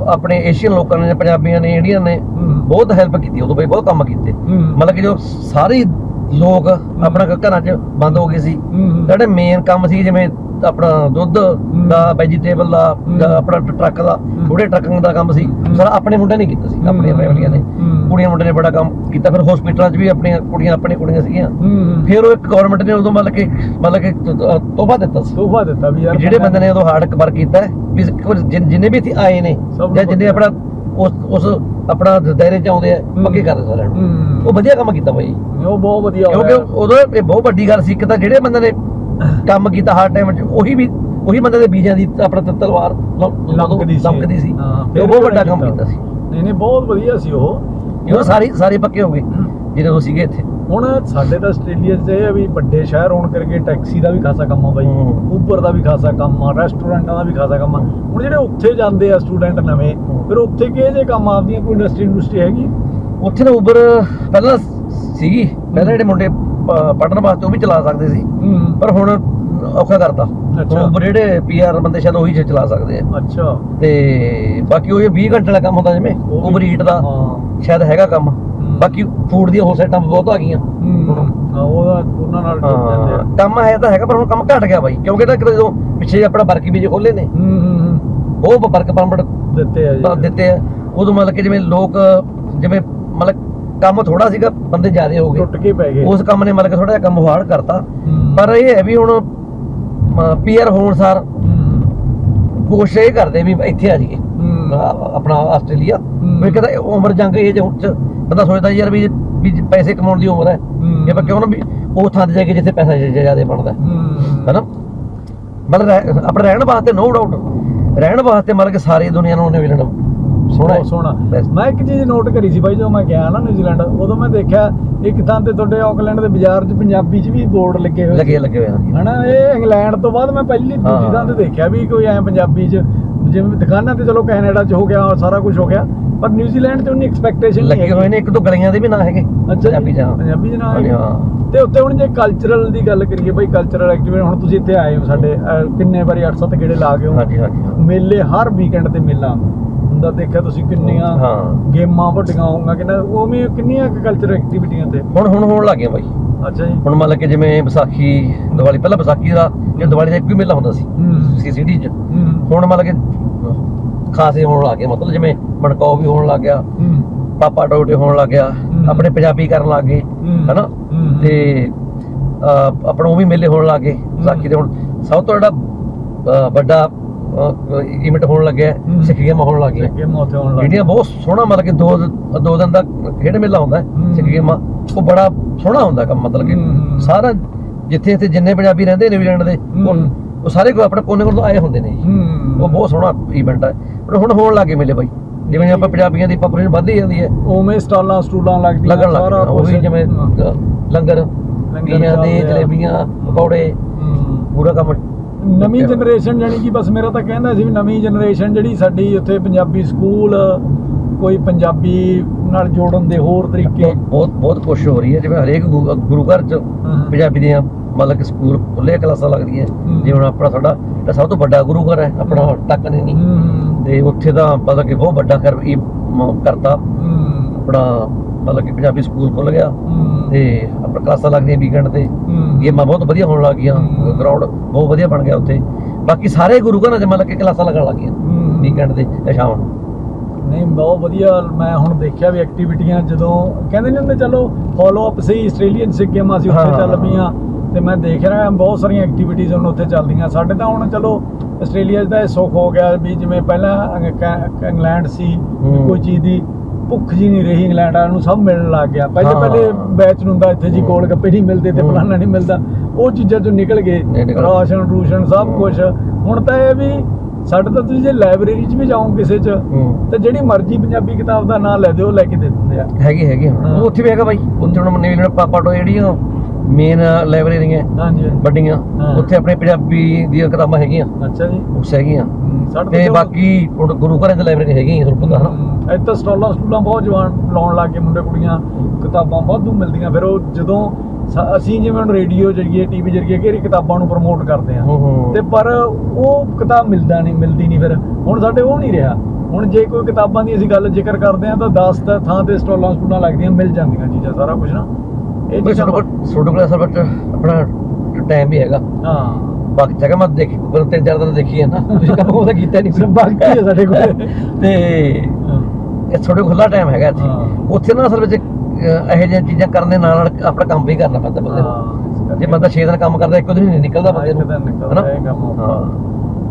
ਆਪਣੇ ਏਸ਼ੀਅਨ ਲੋਕਾਂ ਨੇ ਪੰਜਾਬੀਆਂ ਨੇ ਇੰਡੀਅਨ ਨੇ ਬਹੁਤ ਹੈਲਪ ਕੀਤੀ ਉਦੋਂ ਬਈ ਬਹੁਤ ਕੰਮ ਕੀਤੇ। ਮਤਲਬ ਕਿ ਜੋ ਸਾਰੇ ਲੋਕ ਆਪਣਾ ਘਰਾਂ 'ਚ ਬੰਦ ਹੋ ਗਏ ਸੀ। ਜਿਹੜੇ ਮੇਨ ਕੰਮ ਸੀ ਜਿਵੇਂ ਆਪਣਾ ਦੁੱਧ ਦਾ ਵੈਜੀਟੇਬਲ ਦਾ ਆਪਣਾ ਟਰੱਕ ਦਾ ਥੋੜੇ ਟਰੱਕਿੰਗ ਦਾ ਕੰਮ ਸੀ। ਸਾਰਾ ਆਪਣੇ ਮੁੰਡਿਆਂ ਨੇ ਕੀਤਾ ਸੀ ਆਪਣੀਆਂ ਫੈਮਲੀਆਂ ਨੇ। ਕੁੜੀਆਂ ਮੁੰਡੇ ਨੇ ਬੜਾ ਕੰਮ ਕੀਤਾ। ਫਿਰ ਹਸਪੀਟਲਾਂ 'ਚ ਵੀ ਆਪਣੀਆਂ ਕੁੜੀਆਂ ਆਪਣੀਆਂ ਕੁੜੀਆਂ ਸੀਗੀਆਂ। ਫਿਰ ਉਹ ਇੱਕ ਗਵਰਨਮੈਂਟ ਨੇ ਉਦੋਂ ਮਤਲਬ ਕਿ ਮਤਲਬ ਕਿ ਤੋਹਫਾ ਦਿੱਤਾ ਸੀ। ਤੋਹਫਾ ਦਿੱਤਾ ਵੀ ਯਾਰ ਕਿ ਜਿਹੜੇ ਬੰਦੇ ਨੇ ਉਦੋਂ ਹਾਰਡ ਵਰਕ ਕੀਤਾ ਵੀ ਜਿੰਨੇ ਵੀ ਇੱਥੇ ਆਏ ਨੇ ਜਾਂ ਜਿੰਨੇ ਆਪਣਾ ਉਸ ਉਸ ਆਪਣਾ ਦਾਇਰੇ 'ਚ ਆਉਂਦੇ ਆ ਪੱਕੇ ਕਰਦੇ ਸਾਰਿਆਂ ਨੂੰ। ਉਹ ਵਧੀਆ ਕੰਮ ਕੀਤਾ ਬਾਈ। ਉਹ ਬਹੁਤ ਵਧੀਆ ਕਿਉਂਕਿ ਉਦੋਂ ਇਹ ਬਹੁਤ ਵੱਡੀ ਗੱਲ ਸੀ ਇੱਕ ਤਾਂ ਜਿਹੜੇ ਬੰਦੇ ਨੇ ਕੰਮ ਕੀਤਾ ਹਾਰਡ ਟਾਈਮ ਉਹੀ ਵੀ ਉਹੀ ਬੰਦੇ ਦੇ ਬੀਜਾਂ ਦੀ ਆਪਣਾ ਤਲਵਾਰ ਲੰਕਦੀ ਸੀ। ਲੰਕਦੀ ਸੀ। ਉਹ ਬਹੁਤ ਵੱਡਾ ਕੰਮ ਕੀਤਾ। ਸੀ। ਨਹੀਂ ਨਹੀਂ ਬਹੁਤ ਵਧੀਆ ਸੀ ਉਹ। ਇਹ ਸਾਰੇ ਸਾਰੇ ਪੱਕੇ ਹੋ ਗਏ ਜਿਹੜੇ ਉਹ ਸੀਗੇ ਇੱਥੇ। ਹੁਣ ਸਾਡੇ ਤਾਂ ਆਸਟ੍ਰੇਲੀਆ 'ਚ ਇਹ ਆ ਵੀ ਵੱਡੇ ਸ਼ਹਿਰ ਹੋਣ ਕਰਕੇ ਟੈਕਸੀ ਦਾ ਵੀ ਖਾਸਾ ਕੰਮ ਆ ਬਾਈ। ਉਬਰ ਦਾ ਵੀ ਖਾਸਾ ਕੰਮ ਆ ਰੈਸਟੋਰੈਂਟਾਂ ਦਾ ਵੀ ਖਾਸਾ ਕੰਮ ਆ। ਹੁਣ ਜਿਹੜੇ ਉੱਥੇ ਜਾਂਦੇ ਆ ਸਟੂਡੈਂਟ ਨਵੇਂ ਫਿਰ ਉੱਥੇ ਕਿਹੇ ਜੇ ਕੰਮ ਆਪਦੀਆਂ ਕੋਈ ਇੰਡਸਟਰੀ ਇੰਡਸਟਰੀ ਹੈਗੀ? ਉੱਥੇ ਨਾ ਉਬਰ ਪਹਿਲਾਂ ਸੀਗੀ ਪਹਿਲਾਂ ਜਿਹੜੇ ਮੁੰਡੇ ਪੜਨ ਵਾਸਤੇ ਉਹ ਵੀ ਚਲਾ ਸਕਦੇ ਸੀ। ਪਰ ਹੁਣ ਔਖਾ ਕਰਤਾ। ਉਬਰ ਜਿਹੜੇ ਪੀਆਰ ਬੰਦੇ ਸ਼ਾਇਦ ਉਹੀ ਚਲਾ ਸਕਦੇ ਆ। ਅੱਛਾ। ਤੇ ਬਾਕੀ ਉਹ ਇਹ 20 ਘੰਟੇ ਵਾਲਾ ਕੰਮ ਹੁੰਦਾ ਜਿਵੇਂ ਉਹ ਉਬਰ ਈਟ ਦਾ ਸ਼ਾਇਦ ਹੈਗਾ ਕੰਮ। ਬਾਕੀ ਫੂਡ ਦੀਆਂ ਹੋਰ ਸਾਈਟਾਂ ਬਹੁਤ ਆ ਗਈਆਂ। ਉਹਦਾ ਉਹਨਾਂ ਨਾਲ ਜਾਂਦੇ ਆ। ਕੰਮ ਹੈ ਤਾਂ ਹੈਗਾ ਪਰ ਹੁਣ ਕੰਮ ਘਟ ਗਿਆ ਬਾਈ। ਕਿਉਂਕਿ ਕਿਤੇ ਜਦੋਂ ਪਿੱਛੇ ਆਪਣਾ ਵਰਕੀ ਵੀ ਖੋਲੇ ਨੇ। ਹੂੰ ਹੂੰ ਹੂੰ। ਉਹ ਵਰਕ ਪਰਮਿਟ ਦਿੱਤੇ ਆ ਜੀ। ਦਿੱਤੇ ਆ। ਉਦੋਂ ਮਤਲਬ ਕਿ ਜਿਵੇਂ ਲੋਕ ਜਿਵੇਂ ਮਤਲਬ ਕੰਮ ਥੋੜਾ ਸੀਗਾ ਬੰਦੇ ਜ਼ਿਆਦੇ ਹੋ ਟੁੱਟ ਗਏ ਕੇ ਪੈ ਗਏ। ਉਸ ਕੰਮ ਨੇ ਮਤਲਬ ਥੋੜਾ ਜਿਹਾ ਕੰਮ ਹਾਰਡ ਕਰਤਾ। ਪਰ ਇਹ ਹੈ ਵੀ ਹੁਣ ਪੀਆਰ ਹੋਣ ਸਾਰ ਕੋਸ਼ਿਸ਼ ਇਹ ਕਰਦੇ ਵੀ ਇੱਥੇ ਆ ਜਾਈਏ। ਆਪਣਾ ਆਸਟ੍ਰੇਲੀਆ। ਵੀ ਕਹਿੰਦਾ ਉਮਰ ਜੰਗ ਏਜ ਹੁਣ ਚ ਬੰਦਾ ਸੋਚਦਾ ਯਾਰ ਵੀ ਵੀ ਪੈਸੇ ਕਮਾਉਣ ਦੀ ਉਮਰ ਹੈ। ਇਹ ਆਪਾਂ ਕਿਉਂ ਨਾ ਵੀ ਉਹ ਥਾਂ ਤੇ ਜਾ ਕੇ ਜਿੱਥੇ ਪੈਸਾ ਜ਼ਿਆਦਾ ਬਣਦਾ। ਹੈ। ਹੈਨਾ? ਮਤਲਬ ਆਪਣੇ ਰਹਿਣ ਵਾਸਤੇ ਨੋ ਡਾਊਟ ਰਹਿਣ ਵਾਸਤੇ ਮਤਲਬ ਕਿ ਸਾਰੀ ਦੁਨੀਆ ਨੂੰ ਨਿਊਜ਼ੀਲੈਂਡ ਸੋਹਣਾ ਸੋਹਣਾ. ਮੈਂ ਇੱਕ ਚੀਜ਼ ਨੋਟ ਕਰੀ ਸੀ ਬਾਈ ਜਦੋਂ ਮੈਂ ਗਿਆ ਨਾ ਨਿਊਜ਼ੀਲੈਂਡ ਉਦੋਂ ਮੈਂ ਦੇਖਿਆ ਇੱਕ ਥਾਂ ਤੇ ਤੁਹਾਡੇ ਆਕਲੈਂਡ ਦੇ ਬਾਜ਼ਾਰ 'ਚ ਪੰਜਾਬੀ 'ਚ ਵੀ ਬੋਰਡ ਲੱਗੇ ਹੋਏ ਲੱਗੇ ਲੱਗੇ ਹੋਏ ਹਨ ਹਨਾ ਇਹ ਇੰਗਲੈਂਡ ਤੋਂ ਬਾਅਦ ਮੈਂ ਪਹਿਲੀ ਦੂਜੀ। ਥਾਂ ਤੇ ਦੇਖਿਆ ਵੀ ਕੋਈ ਐ ਪੰਜਾਬੀ 'ਚ ਜਿਵੇਂ ਦੁਕਾਨਾਂ ਤੇ ਚਲੋ ਕੈਨੇਡਾ 'ਚ ਹੋ ਗਿਆ ਔਰ ਸਾਰਾ ਕੁਝ ਹੋ ਗਿਆ ਪਰ ਨਿਊਜ਼ੀਲੈਂਡ 'ਚ ਉਨੀ ਐਕਸਪੈਕਟੇਸ਼ਨ ਨਹੀਂ ਲੱਗੇ ਹੋਏ ਨੇ ਇੱਕ ਦੋ ਗਲੀਆਂ ਦੇ ਵੀ ਨਾ ਹੈਗੇ ਪੰਜਾਬੀ ਜੀ। ਪੰਜਾਬੀ 'ਚ ਨਾ ਹਾਂਜੀ, ਹੈ। ਤੇ ਉੱਤੇ ਹੁਣ ਜੇ ਕਲਚਰਲ ਦੀ ਗੱਲ ਕਰੀਏ ਬਾਈ ਕਲਚਰਲ ਐਕਟੀਵਿਟੀ ਹੁਣ ਤੁਸੀਂ ਇੱਥੇ ਆਏ ਹੋ ਸਾਡੇ ਕਿੰਨੇ ਵਾਰੀ 8-7 ਗੇੜੇ ਲਾ ਗਏ ਹੋ। ਹਾਂਜੀ ਹਾਂਜੀ। ਮੇਲੇ ਹਰ ਵੀਕਐਂਡ ਤੇ ਮੇਲਾ ਹੁੰਦਾ ਦੇਖਿਆ ਤੁਸੀਂ ਕਿੰਨੀਆਂ ਹਾਂ। ਗੇਮਾਂ ਵੱਡੀਆਂ ਹੋਊਗਾ ਕਿੰਨਾ ਉਵੇਂ ਕਿੰਨੀਆਂ ਕਲਚਰ ਐਕਟੀਵਿਟੀਆਂ ਤੇ? ਹੁਣ ਹੁਣ ਹੋਣ ਲੱਗ ਗਿਆ ਬਾਈ। ਅੱਛਾ ਜੀ। ਹੁਣ ਮੰਨ ਲ ਕਿ ਜਿਵੇਂ ਵਿਸਾਖੀ ਦੀਵਾਲੀ ਪਹਿਲਾਂ ਵਿਸਾਖੀ ਦਾ ਜਾਂ ਦੀਵਾਲੀ ਦਾ ਇੱਕ ਹੀ ਮੇਲਾ ਹੁੰਦਾ ਸੀ ਸੀ ਸਿਟੀ 'ਚ। ਹੁਣ ਮੰਨ ਲ ਕਿ ਖਾਸੇ ਹੋਣ ਲੱਗ ਗਏ ਮਤਲਬ ਜਿਵੇਂ ਮਣਕਾਓ ਵੀ ਹੋਣ ਲੱਗ ਗਿਆ ਪਾਪਾ ਟੋਟੇ ਹੋਣ ਲੱਗ ਗਿਆ। ਆਪਣੇ ਪੰਜਾਬੀ ਕਰਨ ਲੱਗ ਗਏ। ਹੈਨਾ। ਤੇ ਆਪਣਾ ਉਹ ਵੀ ਮੇਲੇ ਹੋਣ ਲੱਗ ਗਏ ਵਿਸਾਖੀ ਦੇ ਹੁਣ। ਸਭ ਤੋਂ ਜਿਹੜਾ ਵੱਡਾ ਇਵੈਂਟ ਹੋਣ ਲੱਗਿਆ ਹੂੰ। ਸਿੱਖ ਗੇਮਾਂ ਹੋਣ ਲੱਗ ਗਈਆਂ ਗੇਮਾਂ ਉੱਥੇ ਹੋਣ ਲੱਗ ਇੰਡੀਆ ਬਹੁਤ ਸੋਹਣਾ ਮਤਲਬ ਕਿ ਦੋ ਦੋ ਦਿਨ ਦਾ ਖੇਡ ਮੇਲਾ ਹੁੰਦਾ ਹੈ ਹੂੰ। ਸਿੱਖ ਗੇਮਾਂ ਉਹ ਬੜਾ ਸੋਹਣਾ ਹੁੰਦਾ ਕੰਮ ਮਤਲਬ। ਕਿ ਸਾਰਾ ਜਿੱਥੇ ਇੱਥੇ ਜਿੰਨੇ ਪੰਜਾਬੀ ਰਹਿੰਦੇ ਨੇ ਨਿਊਜ਼ੀਲੈਂਡ ਦੇ ਉਹ ਸਾਰੇ ਕੋ ਆਪਣੇ ਕੋਨੇ ਕੋਲ ਆਏ ਹੁੰਦੇ ਨੇ ਉਹ ਬਹੁਤ ਸੋਹਣਾ ਇਵੈਂਟ ਹੈ ਪਰ ਹੁਣ ਹੋਣ ਲੱਗੇ ਮੇਲੇ ਬਾਈ ਜਿਵੇਂ ਆਪਾਂ ਪੰਜਾਬੀਆਂ ਦੀ ਪਾਪੂਲੇਸ਼ਨ ਵੱਧਦੀ ਜਾਂਦੀ ਹੈ ਉਵੇਂ ਸਟਾਲਾਂ ਸਟੂਲਾਂ ਲੱਗਦੀਆਂ ਲੱਗਣ ਲੱਗ ਸਾਰਾ ਕੁਛ। ਜਿਵੇਂ ਲੰਗਰ ਪੀਆਂ ਦੇ। ਜਲੇਬੀਆਂ ਪਕੌੜੇ। ਪੂਰਾ ਕੰਮ ਨਵੀਂ ਜਨਰੇਸ਼ਨ ਜਾਨੀ ਕਿ ਬਸ ਮੇਰਾ ਤਾਂ ਕਹਿੰਦਾ ਸੀ ਵੀ ਨਵੀਂ ਜਨਰੇਸ਼ਨ ਜਿਹੜੀ ਸਾਡੀ ਉੱਥੇ ਪੰਜਾਬੀ ਸਕੂਲ ਕੋਈ ਪੰਜਾਬੀ ਨਾਲ ਜੋੜਨ ਦੇ ਹੋਰ ਤਰੀਕੇ ਬਹੁਤ ਬਹੁਤ ਕੋਸ਼ਿਸ਼ ਹੋ ਰਹੀ ਹੈ ਜਿਵੇਂ ਹਰੇਕ ਗੁਰੂ ਘਰ ਚ। ਪੰਜਾਬੀ ਦੀਆਂ ਮਤਲਬ ਕਿ ਸਕੂਲ ਖੁੱਲੇ ਕਲਾਸਾਂ ਲੱਗਦੀਆਂ। ਜਿਵੇਂ ਹੁਣ ਆਪਣਾ ਸਾਡਾ ਇਹ ਸਭ ਤੋਂ ਵੱਡਾ ਗੁਰੂ ਘਰ ਹੈ ਆਪਣਾ ਟੱਕ ਨਹੀਂ। ਤੇ ਉੱਥੇ ਦਾ ਮਤਲਬ ਕਿ ਬਹੁਤ ਵੱਡਾ ਕਰ ਕਰਤਾ। ਆਪਣਾ ਮਤਲਬ ਕਿ ਪੰਜਾਬੀ ਸਕੂਲ ਖੁੱਲ ਗਿਆ ਤੇ ਆਪਣਾ ਕਲਾਸਾਂ ਲੱਗਦੀਆਂ ਵੀਕਐਂਡ ਤੇ। ਗੇਮਾਂ ਬਹੁਤ ਵਧੀਆ ਹੋਣ ਲੱਗ ਗਈਆਂ ਹੂੰ। ਗਰਾਊਂਡ ਬਹੁਤ ਵਧੀਆ ਬਣ ਗਿਆ ਉੱਥੇ ਬਾਕੀ ਸਾਰੇ ਗੁਰੂ ਘਰਾਂ 'ਚ ਮਤਲਬ ਕਿ ਕਲਾਸਾਂ ਲੱਗਣ ਲੱਗ ਗਈਆਂ ਹੂੰ। ਵੀਕਐਂਡ ਤੇ ਸ਼ਾਮ ਨੂੰ ਨਹੀਂ ਬਹੁਤ ਵਧੀਆ ਮੈਂ ਹੁਣ ਦੇਖਿਆ ਵੀ ਐਕਟੀਵਿਟੀਆਂ ਜਦੋਂ ਕਹਿੰਦੇ ਨਹੀਂ ਹੁੰਦੇ ਚਲੋ ਫੋਲੋ ਅਪ ਸਹੀ ਆਸਟ੍ਰੇਲੀਅਨ ਸਿੱਖ ਗੇਮਾਂ ਸੀ ਉੱਥੇ। ਚੱਲ ਪਈਆਂ ਤੇ ਮੈਂ ਦੇਖ ਰਿਹਾ ਬਹੁਤ ਸਾਰੀਆਂ ਐਕਟੀਵਿਟੀਜ਼ ਹੁਣ ਉੱਥੇ ਚੱਲਦੀਆਂ ਸਾਡੇ ਤਾਂ ਹੁਣ ਚਲੋ ਆਸਟ੍ਰੇਲੀਆ ਤਾਂ ਇਹ ਸੁੱਖ ਹੋ ਗਿਆ ਵੀ ਜਿਵੇਂ ਪਹਿਲਾਂ ਇੰਗਲੈਂਡ ਸੀ। ਕੋਈ ਚੀਜ਼ ਦੀ ਭੁੱਖ ਜੀ ਨਹੀਂ ਰਹੀ ਇੰਗਲੈਂਡ ਵਾਲਿਆਂ ਨੂੰ ਸਭ ਮਿਲਣ ਲੱਗ ਗਿਆ ਪਹਿਲੇ ਹਾਂ। ਪਹਿਲੇ ਬੈਚ ਨੂੰ ਹੁੰਦਾ ਇੱਥੇ ਜੀ। ਗੋਲ ਗੱਪੇ ਨਹੀਂ ਮਿਲਦੇ ਤੇ। ਫਲਾਣਾ ਨਹੀਂ ਮਿਲਦਾ ਉਹ ਚੀਜ਼ਾਂ ਚੋਂ ਨਿਕਲ ਗਏ ਨਿਕਲ। ਰਾਸ਼ਨ ਰੂਸ਼ਨ ਸਭ। ਕੁਝ ਹੁਣ ਤਾਂ ਇਹ ਵੀ ਸਾਡੇ ਤਾਂ ਤੁਸੀਂ ਜੇ ਲਾਇਬ੍ਰੇਰੀ 'ਚ ਵੀ ਜਾਓ ਕਿਸੇ 'ਚ ਹੂੰ ਤੇ ਜਿਹੜੀ ਮਰਜ਼ੀ ਪੰਜਾਬੀ ਕਿਤਾਬ ਦਾ ਨਾਮ ਲੈ ਦਿਓ ਲੈ ਕੇ ਦੇ ਦਿੰਦੇ ਆ ਹੈਗੀ ਹੈਗੀ ਹਾਂ। ਉਹ ਉੱਥੇ ਵੀ ਹੈਗਾ ਬਾਈ ਉੱਥੇ ਹੁਣ ਨਿਊਜ਼ੀਲੈਂਡ ਪਾਪਾ ਟੋ ਜਿਹੜੀਆਂ ਮੇਨ ਲਾਇਬ੍ਰੇਰੀਆਂ ਹਾਂਜੀ ਵੱਡੀਆਂ। ਹਾਂ। ਉੱਥੇ ਆਪਣੇ ਪੰਜਾਬੀ ਦੀਆਂ ਕਿਤਾਬਾਂ ਹੈਗੀਆਂ। ਅੱਛਾ ਜੀ। ਬੁੱਕਸ ਹੈਗੀਆਂ। ਹਮ, ਸਾਡੇ ਤੇ ਬਾਕੀ ਹੁਣ ਗੁਰੂ ਘਰਾਂ ਦੀ ਲਾਇਬ੍ਰੇਰੀ ਹੈਗੀਆਂ ਤੁਹਾਨੂੰ ਪਤਾ। ਹਨਾ ਹਮ, ਇੱਥੇ ਸਟਾਲਾਂ ਸਟੂਲਾਂ ਬਹੁਤ ਜਵਾਨ ਲਾਉਣ ਲੱਗ ਗਏ ਮੁੰਡੇ ਕੁੜੀਆਂ। ਕਿਤਾਬਾਂ ਵਾਧੂ ਮਿਲਦੀਆਂ। ਫਿਰ ਉਹ ਜਦੋਂ ਸ- ਅਸੀਂ ਜਿਵੇਂ ਹੁਣ ਰੇਡੀਓ ਜਰੀਏ ਟੀਵੀ ਜਰੀਏ ਕਿਹੜੀ ਕਿਤਾਬਾਂ ਨੂੰ ਪ੍ਰਮੋਟ ਕਰਦੇ ਆ? ਹੂੰ ਹੂੰ। ਤੇ ਪਰ ਉਹ ਕਿਤਾਬ ਮਿਲਦਾ ਨਹੀਂ ਮਿਲਦੀ ਨਹੀਂ ਫਿਰ। ਹੁਣ ਸਾਡੇ ਉਹ ਨਹੀਂ ਰਿਹਾ। ਹੁਣ ਜੇ ਕੋਈ ਕਿਤਾਬਾਂ ਦੀ ਅਸੀਂ ਗੱਲ ਜ਼ਿਕਰ ਕਰਦੇ ਆ ਤਾਂ 10 ਤਾਂ ਥਾਂ ਤੇ ਸਟਾਲਾਂ ਸਟੂਲਾਂ ਲੱਗਦੀਆਂ ਮਿਲ ਜਾਂਦੀਆਂ ਚੀਜ਼ਾਂ ਸਾਰਾ ਕੁਝ ਨਾ। ਇਹ ਚੀਜ਼ਾਂ ਤੁਹਾਡੇ ਕੋਲ ਤੁਹਾਡੇ ਕੋਲ ਅਸਲ ਵਿੱਚ ਆਪਣਾ ਟਾਈਮ ਵੀ ਹੈਗਾ। ਹਾਂ। ਬਾਕੀ ਜਗ੍ਹਾ ਮੈਂ ਦੇਖੀ ਪਰ ਤਿੰਨ ਚਾਰ ਦਿਨ ਦੇਖੀ ਹੈ ਨਾ। ਤੁਸੀਂ ਕੰਮ ਉਹਦਾ ਕੀਤਾ ਨਹੀਂ ਬਾਕੀ ਹੈ ਸਾਡੇ ਕੋਲ। ਤੇ। ਇਹ ਕੋਲ ਖੁੱਲਾ ਟਾਈਮ ਹੈਗਾ ਇੱਥੇ। ਉੱਥੇ ਨਾ ਅਸਲ ਵਿੱਚ ਇਹੋ ਜਿਹੀਆਂ ਚੀਜ਼ਾਂ ਕਰਨ ਦੇ ਨਾਲ ਨਾਲ ਆਪਣਾ ਕੰਮ ਵੀ ਕਰਨਾ ਪੈਂਦਾ ਬੰਦੇ ਨੂੰ। ਜੇ ਬੰਦਾ 6 ਦਿਨ ਕੰਮ ਕਰਦਾ ਇੱਕ ਦਿਨ ਨਹੀਂ ਨਿਕਲਦਾ ਬੰਦੇ ਨੂੰ। ਹਨਾ?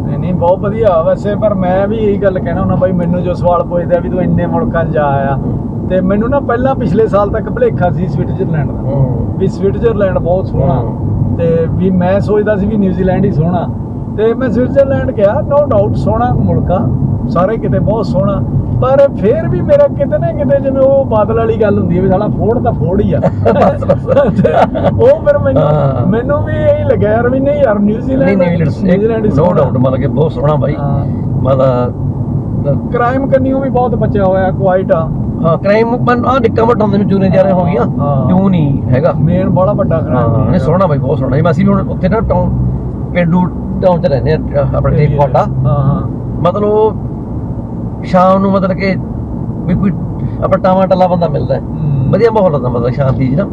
ਨਹੀਂ ਨਹੀਂ ਬਹੁਤ ਵਧੀਆ। ਵੈਸੇ ਪਰ ਮੈਂ ਵੀ ਇਹੀ ਗੱਲ ਕਹਿਣਾ ਹੁੰਦਾ ਬਾਈ ਮੈਨੂੰ ਜੋ ਸਵਾਲ ਪੁੱਛਦੇ ਆ ਵੀ ਤੂੰ ਇੰਨੇ ਮੁਲਕਾਂ 'ਚ ਜਾ ਆਇਆ। ਤੇ ਮੈਨੂੰ ਨਾ ਪਹਿਲਾਂ ਪਿਛਲੇ ਸਾਲ ਤੱਕ ਭੁਲੇਖਾ ਸੀ ਸਵਿਟਜ਼ਰਲੈਂਡ ਦਾ। ਵੀ ਸਵਿਟਜ਼ਰਲੈਂਡ ਬਹੁਤ ਸੋਹਣਾ। ਤੇ ਵੀ ਮੈਂ ਸੋਚਦਾ ਸੀ ਵੀ ਨਿਊਜ਼ੀਲੈਂਡ ਹੀ ਸੋਹਣਾ। ਤੇ ਮੈਂ ਸਵਿਟਜ਼ਰਲੈਂਡ ਗਿਆ ਨੋ ਡਾਊਟ ਸੋਹਣਾ ਮੁਲਕਾ ਸਾਰੇ ਕਿਤੇ ਬਹੁਤ ਸੋਹਣਾ। ਪਰ ਫਿਰ ਵੀ ਮੇਰਾ ਕਿਤੇ ਨਾ ਕਿਤੇ ਜਿਵੇਂ ਉਹ ਬਾਦਲ ਵਾਲੀ ਗੱਲ ਹੁੰਦੀ ਹੈ ਵੀ ਸਾਲਾ ਫੋੜ ਤਾਂ ਫੋੜ ਹੀ ਆ। <laughs> ਉਹ ਫਿਰ। ਮੈਨੂੰ ਮੈਨੂੰ ਵੀ ਇਹੀ ਲੱਗਿਆ ਯਾਰ ਵੀ ਨਹੀਂ ਯਾਰ ਨਿਊਜ਼ੀਲੈਂਡ ਨਿਊਜ਼ੀਲੈਂਡ ਨੋ ਡਾਊਟ ਮਤਲਬ ਕਿ ਬਹੁਤ ਸੋਹਣਾ ਬਾਈ। ਮਤਲਬ ਕ੍ਰਾਈਮ ਕੰਨੀਓ ਵੀ ਬਹੁਤ ਬਚਿਆ ਹੋਇਆ ਕੁਆਇਟ ਆ। ਹਾਂ ਕ੍ਰਾਈਮ ਮਨ ਆ ਨਿੱਕਾ ਮੋਟਾ ਹੁੰਦੇ ਨੂੰ ਚੂਨੇ ਜਾਰੇ ਹੋ ਗਈਆਂ। ਹਾਂ। ਕਿਉਂ ਨਹੀਂ ਹੈਗਾ। ਮੇਨ ਬੜਾ ਵੱਡਾ ਹਾਂ ਨਹੀਂ ਸੋਹਣਾ ਬਾਈ ਬਹੁਤ ਸੋਹਣਾ। ਜੀ ਅਸੀਂ ਵੀ ਹੁਣ ਉੱਥੇ ਨਾ ਟਾਊਨ ਪਿੰਡੂ ਟਾਊਨ ਚ ਰਹਿੰਦੇ ਆ ਆਪਣੇ ਟੇਕ ਕੋਟਾ ਹਾਂ ਹਾਂ। ਮਤਲਬ ਉਹ ਸ਼ਾਮ ਨੂੰ ਮਤਲਬ ਕਿ ਵੀ ਕੋਈ ਆਪਣਾ ਟਾਵਾ ਟੱਲਾ ਬੰਦਾ ਮਿਲਦਾ। ਹੈ। ਹਮ। ਵਧੀਆ ਮਾਹੌਲ ਹੁੰਦਾ ਮਤਲਬ ਸ਼ਾਂਤੀ ਜੀ ਨਾ।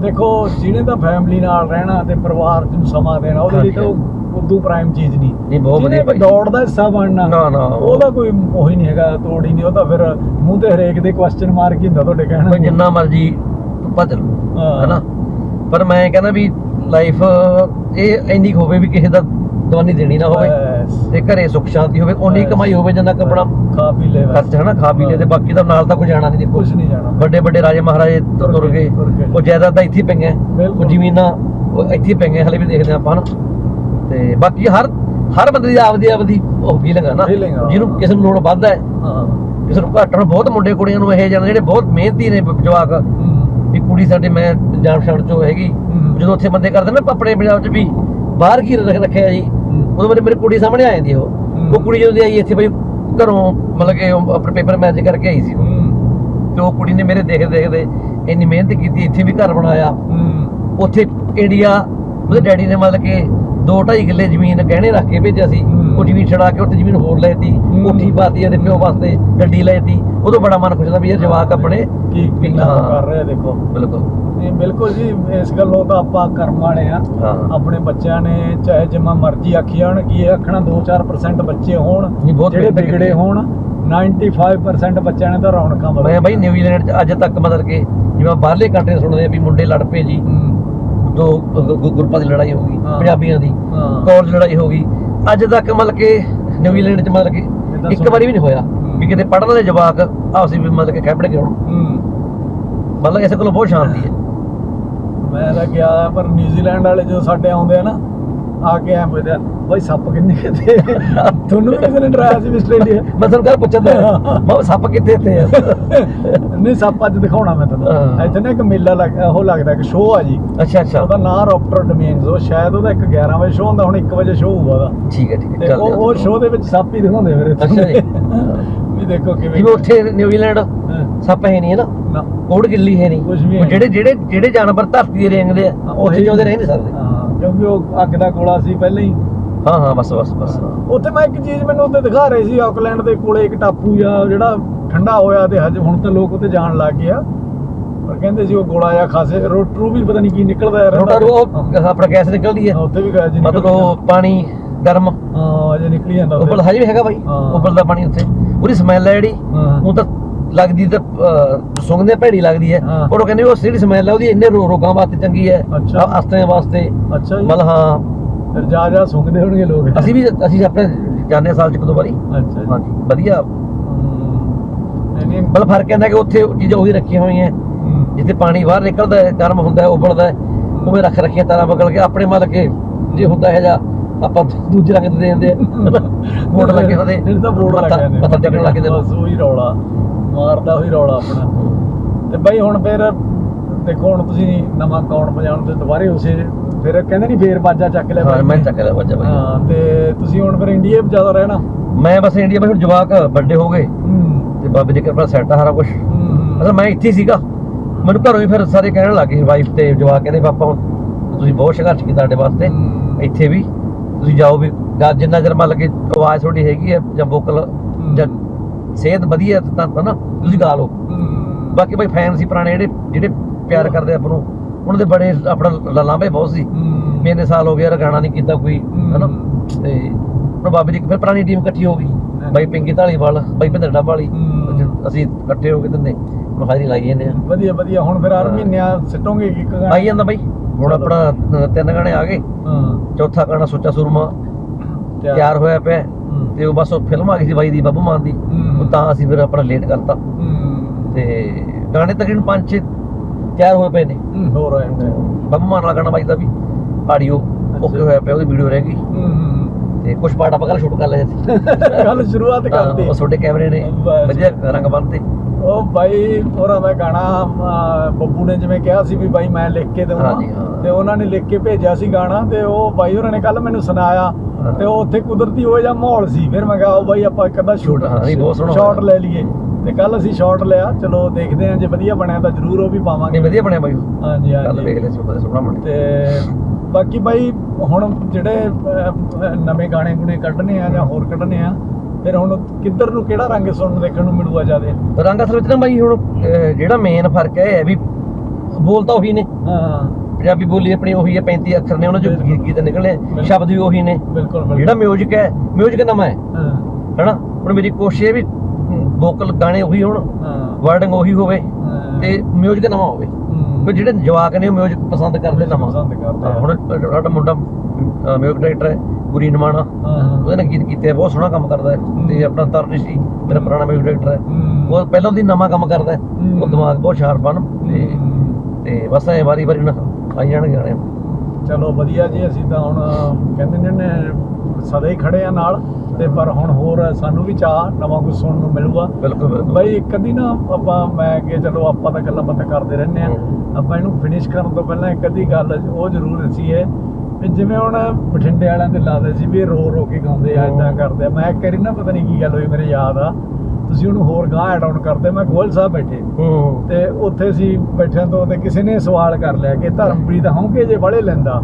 ਦੇਖੋ ਜਿਹਨੇ ਤਾਂ ਫੈਮਿਲੀ ਨਾਲ ਰਹਿਣਾ ਤੇ ਪਰਿਵਾਰ ਨੂੰ ਸਮਾਂ ਦੇਣਾ ਉਹਦੇ ਲਈ ਤਾਂ ਉਹ ਉਦੋਂ ਪ੍ਰਾਈਮ ਚੀਜ਼ ਨਹੀਂ। ਨਹੀਂ ਬਹੁਤ ਵਧੀਆ ਭਾਈ ਦੌੜ ਦਾ ਹਿੱਸਾ ਬਣਨਾ ਨਾ ਨਾ। ਉਹਦਾ ਕੋਈ ਉਹੀ ਨਹੀਂ ਹੈਗਾ ਤੋੜ ਹੀ ਨਹੀਂ ਉਹ ਤਾਂ ਫਿਰ ਮੂੰਹ ਤੇ ਹਰੇਕ ਦੇ ਕੁਐਸਚਨ ਮਾਰ ਕੇ ਹੁੰਦਾ ਤੁਹਾਡੇ ਕਹਿਣ ਭਾਈ ਜਿੰਨਾ ਮਰਜ਼ੀ ਤੂੰ ਭੱਜ ਲਓ ਹਾਂ। ਹੈਨਾ? ਪਰ ਮੈਂ ਕਹਿੰਦਾ ਵੀ ਲਾਈਫ ਇਹ ਇੰਨੀ ਹੋਵੇ ਵੀ ਕਿਸੇ ਦਾ ਦਵਾਨੀ ਦੇਣੀ ਨਾ ਹੋਵੇ। ਤੇ ਘਰੇ ਸੁੱਖ ਸ਼ਾਂਤੀ ਹੋਵੇ ਓਨੀ। ਕਮਾਈ ਹੋਵੇ ਜਿੰਨਾ ਕੁ ਆਪਣਾ ਖਾ ਪੀ ਲੈ। ਖਰਚ ਹੈ ਨਾ ਖਾ ਪੀ ਲੈ ਤੇ ਬਾਕੀ ਦਾ ਨਾਲ ਤਾਂ ਕੋਈ ਜਾਣਾ ਨਹੀਂ ਦੇਖੋ। ਕੁਝ ਨਹੀਂ ਜਾਣਾ। ਵੱਡੇ ਵੱਡੇ ਰਾਜੇ ਮਹਾਰਾਜੇ ਤੁਰ ਗਏ। ਉਹ ਜਾਇਦਾਦਾਂ ਇੱਥੇ ਹੀ ਪਈਆਂ। ਉਹ। ਜ਼ਮੀਨਾਂ ਉਹ ਇੱਥੇ ਹੀ ਪਈਆਂ ਹਲੇ ਵੀ ਦੇਖਦੇ ਆਪਾਂ ਨਾ ਤੇ ਬਾਕੀ ਹਰ ਹਰ ਬੰਦੇ ਦੀ ਆਪਦੀ ਆਪਦੀ ਉਹ ਫੀਲਿੰਗ ਹੈ ਨਾ। Feeling ਆ। ਜਿਹਨੂੰ ਕਿਸੇ ਨੂੰ ਲੋੜ ਵੱਧ ਹੈ। ਹਾਂ। ਕਿਸੇ ਨੂੰ ਘੱਟ ਬਹੁਤ ਮੁੰਡੇ ਕੁੜੀਆਂ ਨੂੰ ਇਹ ਜਾਣ ਜਿਹੜੇ ਬਹੁਤ ਮਿਹਨਤੀ ਨੇ ਜਵਾਕ। ਵੀ ਕੁੜੀ ਸਾਡੇ ਮੈਂ ਪੰਜਾਬ ਛੱਡ ਚੋਂ ਹੈਗੀ। ਜਦੋਂ ਉੱਥੇ ਬੰਦੇ ਕਰਦੇ ਨਾ ਆਪਣੇ ਪੰਜਾਬ 'ਚ ਵੀ ਬਾਹਰ ਕੀ ਰੱਖ ਰੱਖਿਆ ਜੀ? ਉਦੋਂ ਮੇਰੇ ਮੇਰੀ ਕੁੜੀ ਸਾਹਮਣੇ ਆ ਜਾਂਦੀ ਉਹ। ਉਹ ਕੁੜੀ ਜਦੋਂ ਦੀ ਆਈ ਇੱਥੇ ਬਈ ਘਰੋਂ ਮਤਲਬ ਕਿ ਉਹ ਆਪਣੇ ਪੇਪਰ ਮੈਚ ਕਰਕੇ ਆਈ ਸੀ ਉਹ। ਤੇ ਉਹ ਕੁੜੀ ਨੇ ਮੇਰੇ ਦੇਖਦੇ ਦੇਖਦੇ ਇੰਨੀ ਮਿਹਨਤ ਕੀਤੀ ਇੱਥੇ ਵੀ ਘਰ ਬਣਾਇਆ। ਉੱਥੇ ਇੰਡੀਆ ਉਹਦੇ ਡੈਡੀ ਨੇ ਮਤਲਬ ਕਿ 2.5 ਕਿੱਲੇ ਜ਼ਮੀਨ ਗਹਿਣੇ ਰੱਖ ਕੇ ਭੇਜਿਆ ਸੀ। ਉਹ ਜ਼ਮੀਨ ਛੜਾ ਕੇ ਉੱਥੇ ਜ਼ਮੀਨ ਹੋਰ ਲੈਤੀ। ਕੋਠੀ ਪਾਤੀ ਇਹਦੇ ਪਿਓ ਵਾਸਤੇ ਗੱਡੀ ਲੈਤੀ। ਉਦੋਂ ਬੜਾ ਮਨ ਖੁਸ਼ ਹੁੰਦਾ ਵੀ ਇਹ ਜਵਾਕ ਆਪਣੇ ਕੀ ਕਿੰਨਾ। ਕਰ ਰਹੇ ਆ ਦੇਖੋ। ਬਿਲਕੁਲ। ਨਹੀਂ ਬਿਲਕੁਲ ਜੀ ਇਸ ਗੱਲੋਂ ਤਾਂ ਆਪਾਂ ਕਰਮ ਵਾਲੇ ਆ। ਹਾਂ। ਆਪਣੇ ਬੱਚਿਆਂ ਨੇ ਚਾਹੇ ਜਿੰਨਾ ਮਰਜ਼ੀ ਆਖੀ ਜਾਣ ਕੀ ਇਹ ਆਖਣਾ 2-4% ਬੱਚੇ ਹੋਣ ਬਹੁਤ ਜਿਹੜੇ ਮਿਹਨਤ ਵਿਗੜੇ ਕੀਤੀ। ਹੋਣ 95% ਬੱਚਿਆਂ ਨੇ ਤਾਂ ਰੌਣਕਾਂ ਮੈਂ ਬਾਈ ਨਿਊਜ਼ੀਲੈਂਡ 'ਚ ਅੱਜ ਤੱਕ ਮਤਲਬ ਕਿ ਜਿਵੇਂ ਬਾਹਰਲੇ ਕੰਟਰੀ ਸੁਣਦੇ ਆ ਵੀ ਮੁੰਡੇ ਲੜ ਪਏ ਜੀ। ਦੋ ਗਰੁੱਪਾਂ ਦੀ ਲੜਾਈ ਹੋ ਗਈ। ਪੰਜਾਬੀਆਂ ਦੀ ਹਾਂ। ਕਾਲਜ ਲੜਾਈ ਹੋ ਗਈ। ਅੱਜ ਤੱਕ ਮਤਲਬ ਕਿ ਨਿਊਜ਼ੀਲੈਂਡ 'ਚ ਮਤਲਬ ਕਿ ਇੱਕ ਵਾਰੀ ਵੀ ਨਹੀਂ ਹੋਇਆ। ਵੀ ਕਿਤੇ ਪੜ੍ਹਨ ਵਾਲੇ ਜਵਾਕ ਆਪਸੀ ਵੀ ਮਤਲਬ ਕਿ ਖੇਪੜ ਕੇ ਹੋਣ। ਮਤਲਬ ਇਸ ਕੋਲ ਬਹੁਤ ਸ਼ਾਂਤੀ ਹੈ। ਮੈਂ ਤਾਂ ਗਿਆ ਪਰ ਨਿਊਜ਼ੀਲੈਂਡ ਵਾਲੇ ਜਦੋਂ ਸਾਡੇ ਆਉਂਦੇ ਆ ਨਾ ਆ ਕੇ ਐ ਪੁੱਛਦੇ ਆ ਬਾਈ ਸੱਪ ਕਿੰਨੇ ਕਿਤੇ ਤੁਹਾਨੂੰ ਵੀ ਕਿਸੇ ਨੇ ਡਰਾਇਆ ਸੀ ਆਸਟ੍ਰੇਲੀਆ? ਮੈਂ ਤੁਹਾਨੂੰ ਕੱਲ ਪੁੱਛਦਾ ਮੈਂ ਸੱਪ ਕਿੱਥੇ ਇੱਥੇ ਆ? ਨਹੀਂ ਸੱਪ ਅੱਜ ਦਿਖਾਉਣਾ ਮੈਂ ਤੁਹਾਨੂੰ। ਇੱਥੇ ਨਾ ਇੱਕ ਮੇਲਾ ਲੱਗ ਉਹ ਲੱਗਦਾ ਇੱਕ ਸ਼ੋਅ ਆ ਜੀ। ਅੱਛਾ ਅੱਛਾ। ਉਹਦਾ ਨਾਂ ਰੌਪਟਰ ਡੋਮੇਨਸ ਉਹ ਸ਼ਾਇਦ ਉਹਦਾ ਇੱਕ 11 ਵਜੇ ਸ਼ੋਅ ਹੁੰਦਾ ਹੁਣ 1 ਵਜੇ ਸ਼ੋਅ ਹੋਊਗਾ ਉਹਦਾ। ਠੀਕ ਹੈ ਠੀਕ ਹੈ। ਉਹ ਸ਼ੋਅ ਦੇ ਵਿੱਚ ਸੱਪ ਹੀ ਦਿਖਾਉਂਦੇ ਇੱਥੇ। ਅੱਛਾ ਜੀ। ਵੀ ਦੇਖੋ ਕਿਵੇਂ ਉੱਥੇ ਨਿਊਜ਼ੀਲੈਂਡ ਸੱਪ ਹੈ ਨਹੀਂ ਹੈ ਨਾ? ਕੋੜ ਗਿੱਲੀ ਹੈ ਨਹੀਂ। ਜਿਹੜੇ ਜਿਹੜੇ ਜਿਹੜੇ ਜਾਨਵਰ ਧਰਤੀ ਦੇ ਰੇਂਗਦੇ ਆ ਉੱਥੇ ਜਿਉਂਦੇ ਰਹਿ ਨਹੀਂ ਸਕਦੇ ਕਿਉਂਕਿ ਉਹ ਅੱਗ ਦਾ ਗੋਲਾ ਸੀ ਪਹਿਲਾਂ ਹੀ। ਹਾਂ ਹਾਂ ਬਸ ਬਸ ਬਸ। ਉੱਥੇ ਮੈਂ ਇੱਕ ਚੀਜ਼ ਮੈਨੂੰ ਉੱਤੇ ਦਿਖਾ ਰਹੇ ਸੀ ਆਕਲੈਂਡ ਦੇ ਕੋਲੇ ਇੱਕ ਟਾਪੂ ਜਾਂ ਜਿਹੜਾ ਠੰਡਾ ਹੋਇਆ ਤੇ ਹਜੇ ਹੁਣ ਤਾਂ ਲੋਕ ਉੱਤੇ ਜਾਣ ਲੱਗ ਗਏ ਆ। ਪਰ ਕਹਿੰਦੇ ਸੀ ਉਹ ਗੋਲਾ ਜਾਂ ਖਾਸੇ ਰੋਟਰੂ ਵੀ ਪਤਾ ਨਹੀਂ ਕੀ ਨਿਕਲਦਾ ਯਾਰ ਰੋਟਾ ਉਹ ਆਪਣਾ ਗੈਸ ਨਿਕਲਦੀ ਹੈ। ਉੱਥੇ ਵੀ ਗਾਇ ਜੀ ਮਤਲਬ ਉਹ ਪਾਣੀ ਗਰਮ। ਹਾਂ ਅਜੇ ਨਿਕਲੀ ਜਾਂਦਾ ਉੱਥੇ। ਉੱਪਰ ਹਜੇ ਵੀ ਹੈਗਾ ਬਾਈ। ਉੱਪਰ ਦਾ ਪਾਣੀ ਉੱਥੇ। ਉਹਦੀ ਸਮੈਲ ਹੈ ਜਿਹੜੀ। ਉਹ ਤਾਂ ਲੱਗਦੀ ਤਾਂ ਸੁੰਘਦੇ ਭੈੜੀ ਲੱਗਦੀ ਹੈ। ਹਾਂ। ਪਰ ਉਹ ਕਹਿੰਦੇ ਉਹ ਜਿਹੜੀ ਸਮੈਲ ਹੈ ਉਹਦੀ ਇੰਨੇ ਰੋ- ਰੋਗਾਂ ਵਾਸਤੇ ਚੰਗੀ ਹੈ। ਅੱਛਾ। ਅਸਤਿਆਂ ਵਾਸਤੇ। ਅੱਛਾ ਜੀ। ਮਤਲਬ ਹਾਂ। ਫਿਰ ਜਾ ਜਾ ਸੁੰਘਦੇ ਹੋਣਗੇ ਲੋਕ। ਅਸੀਂ ਵੀ ਅਸੀਂ ਆਪਣੇ ਜਾਂਦੇ ਹਾਂ ਸਾਲ ਚ ਇੱਕ ਦੋ ਵਾਰੀ। ਅੱਛਾ ਜੀ। ਹਾਂਜੀ ਵਧੀਆ। ਹਮ, ਨਹੀਂ ਨਹੀਂ। ਮਤਲਬ ਫ਼ਰਕ ਕਹਿੰਦਾ ਕਿ ਉੱਥੇ ਚੀਜ਼ਾਂ ਉਹੀ ਰੱਖੀਆਂ ਹੋਈਆਂ। ਹਮ, ਜਿੱਥੇ ਪਾਣੀ ਬਾਹਰ ਨਿਕਲਦਾ ਹੈ ਗਰਮ ਹੁੰਦਾ ਹੈ ਉਬਲਦਾ ਹੈ ਉਵੇਂ ਰੱਖ ਰੱਖੀਆਂ ਤਾਰਾਂ ਬਗਲ ਕੇ ਆਪਣੇ ਮਤਲਬ ਕਿ ਜੇ ਹੁੰਦਾ ਹੈ ਜਾਂ ਆਪਾਂ ਦੂਜੇ ਰੰਗ ਦੇ ਦੇ ਦਿੰਦੇ ਆ। <laughs> ਬੋਰਡ ਲੱਗੇ ਹੁੰਦੇ। ਇਹ ਤਾਂ ਬੋਰਡ ਲੱਗੇ ਨੇ ਮੱਥਾ ਟੇਕਣ ਲੱਗੇ ਦੇ ਬਸ ਉਹੀ ਰੌਲਾ। ਮਾਰਦਾ ਉਹੀ ਰੌਲਾ ਆਪਣਾ। ਤੇ ਬਈ ਹੁਣ ਫਿਰ ਦੇਖੋ ਹੁਣ ਤੁਸੀਂ ਨਵਾਂ ਕੌਣ ਵਜਾਉਣ ਤੇ ਦੁਬਾਰੇ ਉਸੇ ਫਿਰ ਕਹਿੰਦੇ ਨਹੀਂ ਫੇਰ ਬਾਜਾ ਚੱਕ ਲਿਆ ਹਾਂ ਮੈਂ। ਚੱਕ ਲਿਆ ਵੱਜਾ ਬਾਈ। ਹਾਂ ਤੇ ਤੁਸੀਂ ਹੁਣ ਫਿਰ ਇੰਡੀਆ ਵਿੱਚ ਜ਼ਿਆਦਾ ਰਹਿਣਾ। ਮੈਂ ਬਸ ਇੰਡੀਆ ਵਿੱਚ ਜਵਾਕ ਵੱਡੇ ਹੋ ਗਏ। ਤੇ ਬਾਬੇ ਦੀ ਕਿਰਪਾ ਸੈੱਟ ਆ ਸਾਰਾ ਕੁਝ ਅਸਲ ਮੈਂ ਇੱਥੇ ਸੀਗਾ। ਮੈਨੂੰ ਘਰੋਂ ਹੀ ਫਿਰ ਸਾਰੇ ਕਹਿਣ ਲੱਗੇ ਵਾਈਫ ਤੇ ਜਵਾਕ ਕਹਿੰਦੇ ਪਾਪਾ ਹੁਣ ਤੁਸੀਂ ਬਹੁਤ ਸੰਘਰਸ਼ ਕੀਤਾ ਸਾਡੇ ਵਾਸਤੇ। ਇੱਥੇ ਵੀ। ਤੁਸੀਂ ਜਾਓ ਵੀ। ਜਿੰਨਾ ਚਿਰ ਮਤਲਬ ਕਿ ਆਵਾਜ਼ ਤੁਹਾਡੀ ਹੈਗੀ ਹੈ ਜਾਂ ਵੋਕਲ ਸਿਹਤ ਵਧੀਆ ਤਾਂ ਤਾਂ ਨਾ ਤੁਸੀਂ ਗਾ ਲਓ। ਹਮ, ਬਾਕੀ ਭਾਈ ਫੈਨ ਸੀ ਪੁਰਾਣੇ ਜਿਹੜੇ ਜਿਹੜੇ ਪਿਆਰ ਕਰਦੇ ਆਪਾਂ ਨੂੰ ਉਹਨਾਂ ਦੇ ਬੜੇ ਆਪਣਾ ਲਾਂਭੇ ਬਹੁਤ ਸੀ। ਇੰਨੇ ਸਾਲ ਹੋ ਗਏ ਯਾਰ ਗਾਣਾ ਨਹੀਂ ਕੀਤਾ ਕੋਈ ਹਨਾ? ਤੇ ਹੁਣ ਬਾਬੇ ਦੀ ਫਿਰ ਪੁਰਾਣੀ ਟੀਮ ਇਕੱਠੀ ਹੋ ਗਈ। ਬਾਈ ਪਿੰਕੀ ਢਾਲੀਵਾਲ ਬਾਈ ਡੱਬ ਵਾਲੀ। ਅਸੀਂ ਇਕੱਠੇ ਹੋ ਕੇ ਦਿੰਦੇ। ਹੁਣ ਹਾਜ਼ਰੀ ਲਾਈ ਜਾਂਦੇ ਆ। ਵਧੀਆ ਵਧੀਆ। ਹੁਣ ਫਿਰ ਹਰ। ਮਹੀਨਿਆਂ ਸਿੱਟੋਗੇ ਇੱਕ ਗਾਣਾ? ਆਈ ਜਾਂਦਾ ਬਾਈ। ਹੁਣ। ਆਪਣਾ ਤਿੰਨ ਗਾਣੇ ਆ ਗਏ। ਹਾਂ। ਚੌਥਾ ਗਾਣਾ ਸੁੱਚਾ ਸੁਰਮਾ। ਤਿਆਰ। ਹੋਇਆ ਪਿਆ। ਤੇ ਉਹ ਬਸ ਉਹ ਫਿਲਮ ਆ ਗਈ ਸੀ ਬਾਈ ਦੀ ਬੱਬੂ ਮਾਨ ਦੀ। ਉਹ ਤਾਂ ਅਸੀਂ ਫਿਰ ਆਪਣਾ ਲੇਟ ਕਰਤਾ। ਤੇ ਗਾਣੇ ਤਕਰੀਬਨ ਪੰਜ ਛੇ ਤਿਆਰ ਹੋਏ ਪਏ ਨੇ। ਹਮ, ਹੋ ਰਿਹਾ ਹੈ ਬੱਬੂ ਮਾਨ ਵਾਲਾ ਗਾਣਾ ਬਾਈ ਦਾ ਵੀ। ਆਡੀਓ ਓਕੇ ਹੋਇਆ ਪਿਆ ਉਹਦੀ ਵੀਡੀਓ ਰਹਿ ਗਈ। ਤੇ ਕੁਝ ਪਾਰਟ ਆਪਾਂ ਕੱਲ ਸ਼ੂਟ ਕਰ ਲਏ ਸੀ ਗੱਲ ਸ਼ੁਰੂਆਤ ਕਰਤੀ ਉਹ ਛੋਟੇ ਕੈਮਰੇ ਨੇ। ਵਧੀਆ ਰੰਗ ਬੰਨਤੇ ਉਹ ਬਾਈ ਹੋਰਾਂ ਦਾ ਗਾਣਾ ਬੱਬੂ ਨੇ ਜਿਵੇਂ ਕਿਹਾ ਸੀ ਵੀ ਬਾਈ ਮੈਂ ਲਿਖ ਕੇ ਦੇਵਾਂ। ਤੇ ਉਹਨਾਂ ਨੇ ਲਿਖ ਕੇ ਭੇਜਿਆ ਸੀ ਗਾਣਾ ਤੇ ਉਹ ਬਾਈ ਹੋਰਾਂ ਨੇ ਕੱਲ ਮੈਨੂੰ ਸੁਣਾਇਆ। ਤੇ ਉਹ ਉੱਥੇ ਕੁਦਰਤੀ ਹੋ ਜਾ ਮਾਹੌਲ ਸੀ। ਫਿਰ ਮੈਂ ਕਿਹਾ ਉਹ ਬਾਈ ਆਪਾਂ ਇੱਕ ਅੱਧਾ ਸ਼ੂਟ Shoot, ਹਾਂ, ਨਹੀਂ, ਬਹੁਤ ਸੋਹਣਾ ਸ਼ਾਟ ਹੋਇਆ। ਲੈ ਲਈਏ। ਤੇ ਕੱਲ ਅਸੀਂ ਸ਼ਾਟ ਲਿਆ। ਚਲੋ ਦੇਖਦੇ ਹਾਂ ਜੇ ਵਧੀਆ ਬਣਿਆ ਤਾਂ ਜ਼ਰੂਰ ਉਹ ਵੀ ਪਾਵਾਂਗੇ। ਵਧੀਆ ਬਣਿਆ ਬਾਈ। ਹਾਂਜੀ ਕੱਲ ਹਾਂਜੀ ਵੇਖ ਲਿਆ ਸੀ ਉਹਦਾ ਸੋਹਣਾ ਬਣਿਆ। ਤੇ ਬਾਕੀ ਬਾਈ ਹੁਣ ਜਿਹੜੇ ਨਵੇਂ ਗਾਣੇ ਗੁਣੇ ਕੱਢਣੇ ਆ ਜਾਂ ਹੋਰ ਕੱਢਣੇ ਆ ਫਿਰ ਹੁਣ ਕਿੱਧਰ ਨੂੰ ਕਿਹੜਾ ਰੰਗ ਸੁਣਨ ਨੂੰ ਦੇਖਣ ਨੂੰ ਮਿਲੂਗਾ ਜਿਆਦੇ? ਰੰਗ ਅਸਲ ਵਿੱਚ ਨਾ ਬਾਈ ਹੁਣ ਜਿਹੜਾ ਮੇਨ ਫ਼ਰਕ ਹੈ ਵੀ ਬੋਲ ਤਾਂ ਉਹੀ ਨੇ। ਹਾਂ। ਪੰਜਾਬੀ ਬੋਲੀ ਆਪਣੀ ਉਹੀ ਹੈ 35 ਅੱਖਰ ਨੇ ਉਹਨਾਂ ਚੋਂ ਗੀਤ ਨਿਕਲੇ। ਸ਼ਬਦ ਵੀ ਉਹੀ ਨੇ। ਬਿਲਕੁਲ ਜਿਹੜਾ ਮਿਊਜ਼ਿਕ ਹੈ ਮਿਊਜ਼ਿਕ ਨਵਾਂ ਹੈ। ਹਾਂ। ਹੈਨਾ? ਹੁਣ ਮੇਰੀ ਕੋਸ਼ਿਸ਼ ਹੈ ਵੀ ਵੋਕਲ ਗਾਣੇ ਉਹੀ ਹੋਣ ਵਰਡਿੰਗ ਉਹੀ ਹੋਵੇ। ਤੇ ਮਿਊਜ਼ਿਕ ਨਵਾਂ ਹੋਵੇ। ਵੀ ਜਿਹੜੇ ਜਵਾਕ ਨੇ ਉਹ ਮਿਊਜ਼ਿਕ ਪਸੰਦ ਕਰਦੇ ਨਵਾਂ ਪਸੰਦ ਕਰਦੇ ਆ। ਹਾਂ, ਹੁਣ ਸਾਡਾ ਮੁੰਡਾ ਮਿਊਜ਼ਿਕ ਡਾਇਰੈਕਟਰ ਹੈ ਗੁਰੀ ਨਮਾਣਾ। ਹਾਂ ਹਾਂ। ਉਹਦੇ ਨਾਲ ਗੀਤ ਕੀਤੇ ਆ, ਬਹੁਤ ਸੋਹਣਾ ਕੰਮ ਕਰਦਾ ਹੈ। ਤੇ ਆਪਣਾ ਤਰਨਿਸ਼ੀ ਮੇਰਾ ਪੁਰਾਣਾ ਮਿਊਜ਼ਿਕ ਡਾਇਰੈਕਟਰ ਹੈ। ਉਹ ਪਹਿਲਾਂ ਦੀ ਨਵਾਂ ਕੰਮ ਕਰਦਾ ਹੈ। ਉਹ ਦਿਮਾਗ ਬਹੁਤ ਸ਼ਾਰਪ ਹਨ ਤੇ ਬਸ ਐ ਵਾਰੀ ਵਾਰੀ ਨਾ ਆਈ ਜਾਣਗੇ ਗਾਣੇ। ਚਲੋ ਵਧੀਆ ਜੀ ਅਸੀਂ ਤਾਂ ਹੁਣ ਕਹਿੰਦੇ ਨੇ ਨੇ ਸਦਾ ਹੀ ਖੜੇ ਆ ਨਾਲ ਤੇ ਪਰ ਹੁਣ ਹੋਰ ਸਾਨੂੰ ਵੀ ਚਾਹ ਨਵਾਂ ਕੁਝ ਸੁਣਨ ਨੂੰ ਮਿਲੂਗਾ। ਬਿਲਕੁਲ ਬਿਲਕੁਲ। ਬਾਈ ਇੱਕ ਅੱਧੀ ਨਾ ਆਪਾਂ ਮੈਂ ਕਿ ਚਲੋ ਆਪਾਂ ਤਾਂ ਗੱਲਾਂ ਬਾਤਾਂ ਕਰਦੇ ਰਹਿੰਦੇ ਆ। ਆਪਾਂ ਇਹਨੂੰ ਫਿਨਿਸ਼ ਕਰਨ ਤੋਂ ਪਹਿਲਾਂ ਇੱਕ ਅੱਧੀ ਗੱਲ ਉਹ ਜ਼ਰੂਰ ਦੱਸੀ ਹੈ ਵੀ ਜਿਵੇਂ ਹੁਣ ਬਠਿੰਡੇ ਵਾਲਿਆਂ ਤੇ ਲਾਦੇ ਸੀ ਵੀ ਰੋ ਰੋ ਕੇ ਗਾਉਂਦੇ ਆ ਇਦਾਂ ਕਰਦੇ ਆ। ਮੈਂ ਇੱਕ ਵਾਰੀ ਨਾ ਪਤਾ ਨਹੀਂ ਕੀ ਗੱਲ ਹੋਈ ਮੇਰੇ ਯਾਦ ਆ। ਤੁਸੀਂ ਉਹਨੂੰ ਹੋਰ ਗਾਂ ਐਡ ਆਨ ਕਰਦੇ ਮੈਂ ਗੋਲ ਸਾਹਿਬ ਬੈਠੇ। ਤੇ ਉੱਥੇ ਸੀ ਬੈਠਿਆਂ ਤੋਂ ਤੇ ਕਿਸੇ ਨੇ ਸਵਾਲ ਕਰ ਲਿਆ ਕਿ ਧਰਮਪ੍ਰੀਤ ਹੌਂਕੇ ਜੇ ਬੜੇ ਲੈਂਦਾ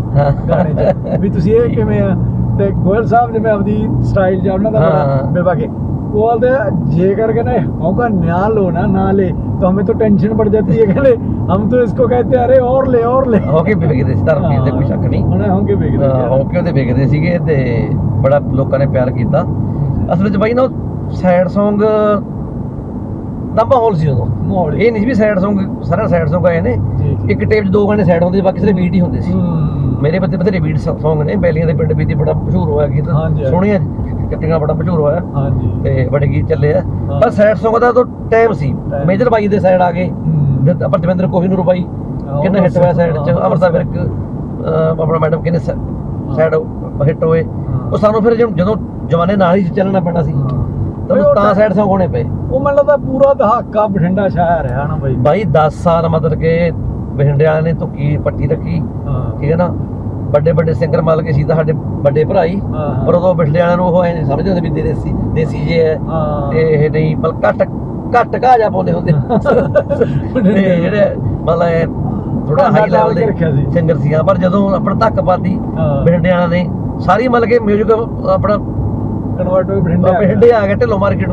ਗਾਣੇ 'ਚ? ਵੀ ਤੁਸੀਂ ਇਹ ਕਿਵੇਂ ਆ? ਤੇ ਗੋਇਲ ਸਾਹਿਬ ਜਿਵੇਂ ਆਪਦੀ ਸਟਾਈਲ ਜਾਂ ਉਹਨਾਂ ਦਾ हाँ, ਬੜਾ हाँ। ਬੇਬਾ ਕੇ वो बोलते हैं जे करके ना होगा ना लो ना ना ले तो हमें तो टेंशन पड़ जाती है कहले हम तो इसको कहते हैं अरे और ले और ले ਹੋ ਕੇ ਵੇਖਦੇ ਸੀ ਧਰਮਪੀਰ ਦੇ ਕੋਈ ਸ਼ੱਕ ਨਹੀਂ उन्हें होंगे बेच ਹੋ ਕੇ ਉਹਦੇ ਵੇਖਦੇ ਸੀਗੇ ਤੇ ਬੜਾ ਲੋਕਾਂ ਨੇ ਪਿਆਰ ਕੀਤਾ ਅਸਲ ਵਿੱਚ ਬਾਈ ਨਾ ਸੈਡ Song ਦਾ ਮਾਹੌਲ ਸੀ ਉਦੋਂ मोड़ ਇਹ ਨਹੀਂ ਸੀ ਵੀ ਸੈਡ Song ਸਾਰਾ ਸੈਡ Song ਆਏ ਨੇ जी जी ਇੱਕ ਟੇਪ 'ਚ ਦੋ ਗਾਣੇ ਸੈਡ ਹੁੰਦੇ ਸੀ ਬਾਕੀ ਸਾਰੇ ਬੀਟ ਹੀ ਹੁੰਦੇ ਸੀ हम्म, ਮੇਰੇ ਬੱਚੇ ਬਥੇਰੇ ਬੀਟ ਸੌਂਗ ਨੇ ਬੈਲੀਆਂ ਦੇ ਪਿੰਡ ਵਿੱਚ ਹੀ ਬੜਾ ਮਸ਼ਹੂਰ ਹੋਇਆ ਗੀਤ। ਸੋਹਣੀਆਂ ਕੱਟੀਆਂ ਬੜਾ ਮਸ਼ਹੂਰ ਹੋਇਆ। ਹਾਂਜੀ। ਤੇ ਬੜੇ ਗੀਤ ਚੱਲੇ ਆ। ਪਰ ਸੈਡ ਸੌਂਗ ਦਾ ਤਾਂ ਟਾਈਮ ਸੀ। ਮੇਜਰ ਬਾਈ ਦੇ ਸਾਈਡ ਆ ਗਏ। ਜਦ ਆਪਾਂ ਦਵਿੰਦਰ ਕੋਹੀਨੂਰ ਬਾਈ ਕਿੰਨੇ ਹਿੱਟ ਹੋਇਆ ਸਾਈਡ ਚ? ਅਮਰਤਾ ਵਿਰਕ ਅਹ ਆਪਣਾ ਮੈਡਮ ਕਿੰਨੇ ਸਾਈਡ ਹਿੱਟ ਹੋਏ। ਉਹ ਸਾਨੂੰ ਫਿਰ ਜਦੋਂ- ਜਦੋਂ ਜਵਾਨੇ ਨਾਲ ਹੀ ਚੱਲਣਾ ਪੈਣਾ ਸੀ। ਤਾਂ ਤਾਂ ਸਾਈਡ ਸੌਂਗ ਹੋਣੇ ਪਏ। ਉਹ ਮੈਨੂੰ ਲੱਗਦਾ ਪੂਰਾ ਦਹਾਕਾ ਬਠਿੰਡਾ ਸ਼ਹਿਰ ਰਿਹਾ ਨਾ ਬਾਈ। ਬਾਈ 10 ਸਾਲ ਮਤਲਬ ਕੇ ਬਹਿੰਡਿਆਂ ਨੇ ਧੁੱਕੀ ਪੱਟੀ ਰੱਖੀ। ਠੀਕ ਹੈ ਨਾ? ਵੱਡੇ ਵੱਡੇ ਸਿੰਗਰ ਮਲ ਕੇ ਸੀ ਤਾਂ ਸਾਡੇ ਵੱਡੇ ਭਰਾਈ ਹਾਂ। ਪਰ ਉਦੋਂ ਬਠਿੰਡੇ ਵਾਲਿਆਂ ਨੂੰ ਉਹ ਐ ਨਹੀਂ ਸਮਝਦੇ ਹੁੰਦੇ ਵੀ ਦੇਸੀ ਦੇਸੀ ਜੇ ਹੈ ਤੇ ਇਹ ਨਹੀਂ ਮਤਲਬ ਘੱਟ ਘੱਟ ਘਾ ਜਾ ਪਾਉਂਦੇ ਹੁੰਦੇ <laughs> ਤੇ ਜਿਹੜੇ ਮਤਲਬ ਥੋੜਾ ਹਾਈ ਲੈਵਲ ਦੇ। ਸਿੰਗਰ ਸੀ ਪਰ ਜਦੋਂ ਆਪਣਾ ਧੱਕ ਪਾਤੀ ਹਾਂ। ਬਠਿੰਡੇ ਵਾਲਿਆਂ ਨੇ ਸਾਰੀ ਮਤਲਬ ਕਿ 뮤직 ਆਪਣਾ ਕਨਵਰਟ ਹੋ ਬਠਿੰਡੇ। ਬਠਿੰਡੇ ਆ ਗਿਆ ਢਿੱਲੋਂ ਮਾਰਕੀਟ।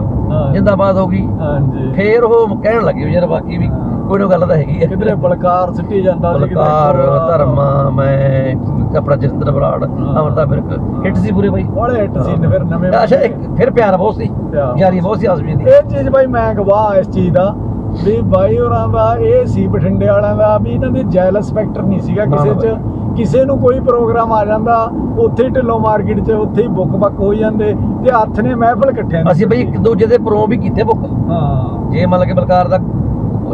ਜਿੰਦਾਬਾਦ ਹੋ ਗਈ ਹਾਂਜੀ ਫੇਰ ਉਹ ਕਹਿਣ ਲੱਗੇ ਯਾਰ ਬਾਕੀ ਵੀ ਕੋਈ ਨਾ ਗੱਲ ਤਾਂ ਹੈਗੀ ਹੈ ਕਿਧਰੇ ਬਲਕਾਰ ਸਿੱਟੀ ਜਾਂਦਾ ਸੀ ਬਲਕਾਰ। ਧਰਮਾ ਮੈਂ ਆਪਣਾ ਜਸਦਰ ਬਰਾੜ ਅਮਰਤਾ ਬਿਰਕ ਹਿੱਟ ਸੀ ਪੂਰੇ ਬਾਈ। ਬੜੇ ਹਿੱਟ ਸੀ ਫਿਰ ਨਵੇਂ ਅੱਛਾ ਇੱਕ ਫਿਰ ਪਿਆਰ ਬਹੁਤ ਸੀ। ਯਾਰੀ ਬਹੁਤ ਸੀ ਆਸਮੀ ਦੀ। ਇਹ ਚੀਜ਼ ਬਾਈ ਮੈਂ ਗਵਾਹ ਇਸ ਚੀਜ਼ ਦਾ ਵੀ ਬਾਈ ਹੋਰਾਂ ਦਾ ਇਹ ਸੀ ਬਠਿੰਡੇ ਵਾਲਿਆਂ ਦਾ ਵੀ ਇਹਨਾਂ ਦੀ ਜੈਲਸ ਫੈਕਟਰ ਨਹੀਂ ਸੀਗਾ ਕਿਸੇ ਚ। ਕਿਸੇ ਨੂੰ ਕੋਈ ਪ੍ਰੋਗਰਾਮ ਆ ਜਾਂਦਾ ਉੱਥੇ ਹੀ ਢਿੱਲੋਂ ਮਾਰਕੀਟ 'ਚ ਉੱਥੇ ਹੀ ਬੁੱਕ ਬੱਕ ਹੋ ਜਾਂਦੇ ਤੇ ਹੱਥ ਨੇ ਮਹਿਫਲ ਇਕੱਠਿਆਂ ਅਸੀਂ ਬਈ ਇੱਕ ਦੂਜੇ ਦੇ ਪ੍ਰੋ ਵੀ ਕੀਤੇ ਬੁੱਕ। ਹਾਂ। ਜੇ ਮੰਨ ਕੇ ਬਲਕਾਰ ਦਾ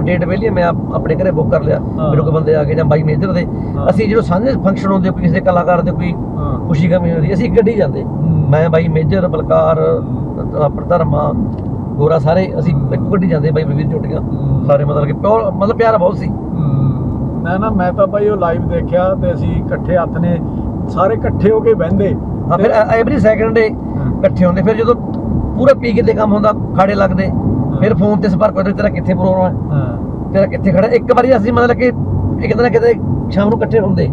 ਡੇਟ ਵੇਲੀ ਮੈਂ ਆਪ- ਆਪਣੇ ਘਰੇ ਬੁੱਕ ਕਰ ਲਿਆ। ਮੇਰੇ ਕੋਲ ਬੰਦੇ ਆ ਗਏ ਜਾਂ ਬਾਈ ਮੇਜਰ ਦੇ। ਅਸੀਂ ਜਦੋਂ ਸਾਂਝੇ ਫੰਕਸ਼ਨ ਹੁੰਦੇ ਕੋਈ ਕਿਸੇ ਕਲਾਕਾਰ ਦੇ ਕੋਈ ਖੁਸ਼ੀ ਗਮੀ ਹੁੰਦੀ ਅਸੀਂ ਗੱਡੀ ਜਾਂਦੇ। ਮੈਂ ਬਾਈ ਮੇਜਰ ਬਲਕਾਰ ਆਪਣਾ ਧਰਮਾ ਗੋਰਾ ਸਾਰੇ ਅਸੀਂ ਇੱਕ ਗੱਡੀ ਜਾਂਦੇ ਬਾਈ ਵੀਰ ਝੋਟੀਆਂ ਹੂੰ। ਸਾਰੇ ਮਤਲਬ ਕਿ ਪਿਓਰ ਮਤਲਬ ਪਿਆਰ ਬਹੁਤ ਸੀ। ਹਮ, ਨਾ ਮੈਂ ਤਾਂ ਬਾਈ ਉਹ ਲਾਈਵ ਦੇਖਿਆ ਤੇ ਅਸੀਂ ਇਕੱਠੇ ਹੱਥ ਨੇ ਸਾਰੇ ਇਕੱਠੇ ਹੋ ਕੇ ਬਹਿੰਦੇ। ਹਾਂ ਫਿਰ ਐਵਰੀ ਸੈਕਿੰਡ ਡੇ ਇਕੱਠੇ ਹੁੰਦੇ ਫਿਰ ਜਦੋਂ ਪੂਰਾ ਪੀਕ ਤੇ ਕੰਮ ਹੁੰਦਾ ਖਾੜੇ ਲੱਗਦੇ। ਫਿਰ ਫੋਨ ਤੇ ਸੰਪਰਕ ਕਰਦੇ ਤੇਰਾ ਕਿੱਥੇ ਪ੍ਰੋਗਰਾਮ ਹੈ ਹਾਂ। ਤੇਰਾ ਕਿੱਥੇ ਖੜਾ। ਇੱਕ ਵਾਰੀ ਅਸੀਂ ਮਤਲਬ ਕਿ ਇੱਕ ਦਿਨ ਕਿਤੇ ਸ਼ਾਮ ਨੂੰ ਇਕੱਠੇ ਹੁੰਦੇ।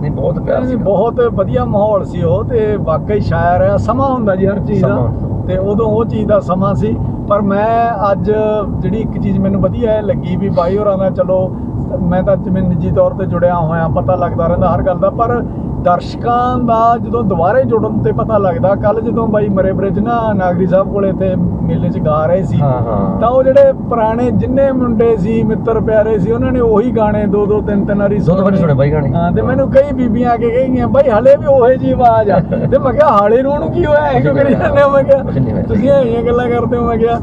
ਨਹੀਂ ਬਹੁਤ ਪਿਆਰ ਸੀ ਬਹੁਤ ਵਧੀਆ ਮਾਹੌਲ ਸੀ ਉਹ ਤੇ ਵਾਕਈ ਸ਼ਾਇਰ ਆ ਸਮਾਂ ਹੁੰਦਾ ਜੀ ਹਰ ਚੀਜ਼ ਦਾ। ਸਮਾਂ। ਤੇ ਉਦੋਂ ਉਹ ਚੀਜ਼ ਦਾ ਸਮਾਂ ਸੀ। ਪਰ ਮੈਂ ਅੱਜ ਜਿਹੜੀ ਇੱਕ ਚੀਜ਼ ਮੈਨੂੰ ਵਧੀਆ ਲੱਗੀ ਵੀ ਬਾਈ ਹੋਰਾਂ ਦਾ ਚਲੋ ਮੈਂ ਤਾਂ ਜਿਵੇਂ ਨਿੱਜੀ ਤੌਰ ਤੇ ਜੁੜਿਆ ਹੋਇਆ ਪਤਾ ਲੱਗਦਾ ਰਹਿੰਦਾ ਹਰ ਗੱਲ ਦਾ। ਪਰ ਦਰਸ਼ਕਾਂ ਦਾ ਜਦੋਂ ਦੁਬਾਰੇ ਜੁੜਨ ਤੇ ਪਤਾ ਲੱਗਦਾ ਕੱਲ ਜਦੋਂ ਬਾਈ ਮਰੇ ਬ੍ਰਿਜ ਨਾ ਨਾਗਰੀ ਸਾਹਿਬ ਕੋਲੇ ਤੇ ਮੇਲੇ 'ਚ ਗਾ ਰਹੇ ਸੀ ਤਾਂ ਉਹ ਜਿਹੜੇ ਪੁਰਾਣੇ ਜਿੰਨੇ ਮੁੰਡੇ ਸੀ ਮਿੱਤਰ ਪਿਆਰੇ ਸੀ ਉਹਨਾਂ ਨੇ ਉਹੀ ਗਾਣੇ ਦੋ ਦੋ ਤਿੰਨ ਤਿੰਨ ਵਾਰੀ ਦੋ ਦੋ ਵਾਰੀ ਸੁਣੇ ਬਾਈ ਗਾਣੇ। ਹਾਂ ਤੇ ਮੈਨੂੰ ਕਈ ਬੀਬੀਆਂ ਆ ਕੇ ਕਹੀਆਂ ਬਾਈ ਹਲੇ ਵੀ ਉਹੇ ਜੀ ਆਵਾਜ਼ ਆ। <laughs> ਤੇ ਮੈਂ ਕਿਹਾ ਹਾਲੇ ਨੂੰ ਕੀ ਹੋਇਆ? ਐ ਕਿਉਂ ਕਰੀ ਜਾਂਦੇ ਹੋ? ਮੈਂ ਕਿਹਾ। ਤੁਸੀਂ ਐਂ ਗੱਲਾਂ ਕਰਦੇ ਹੋ? ਮੈਂ ਕਿਹਾ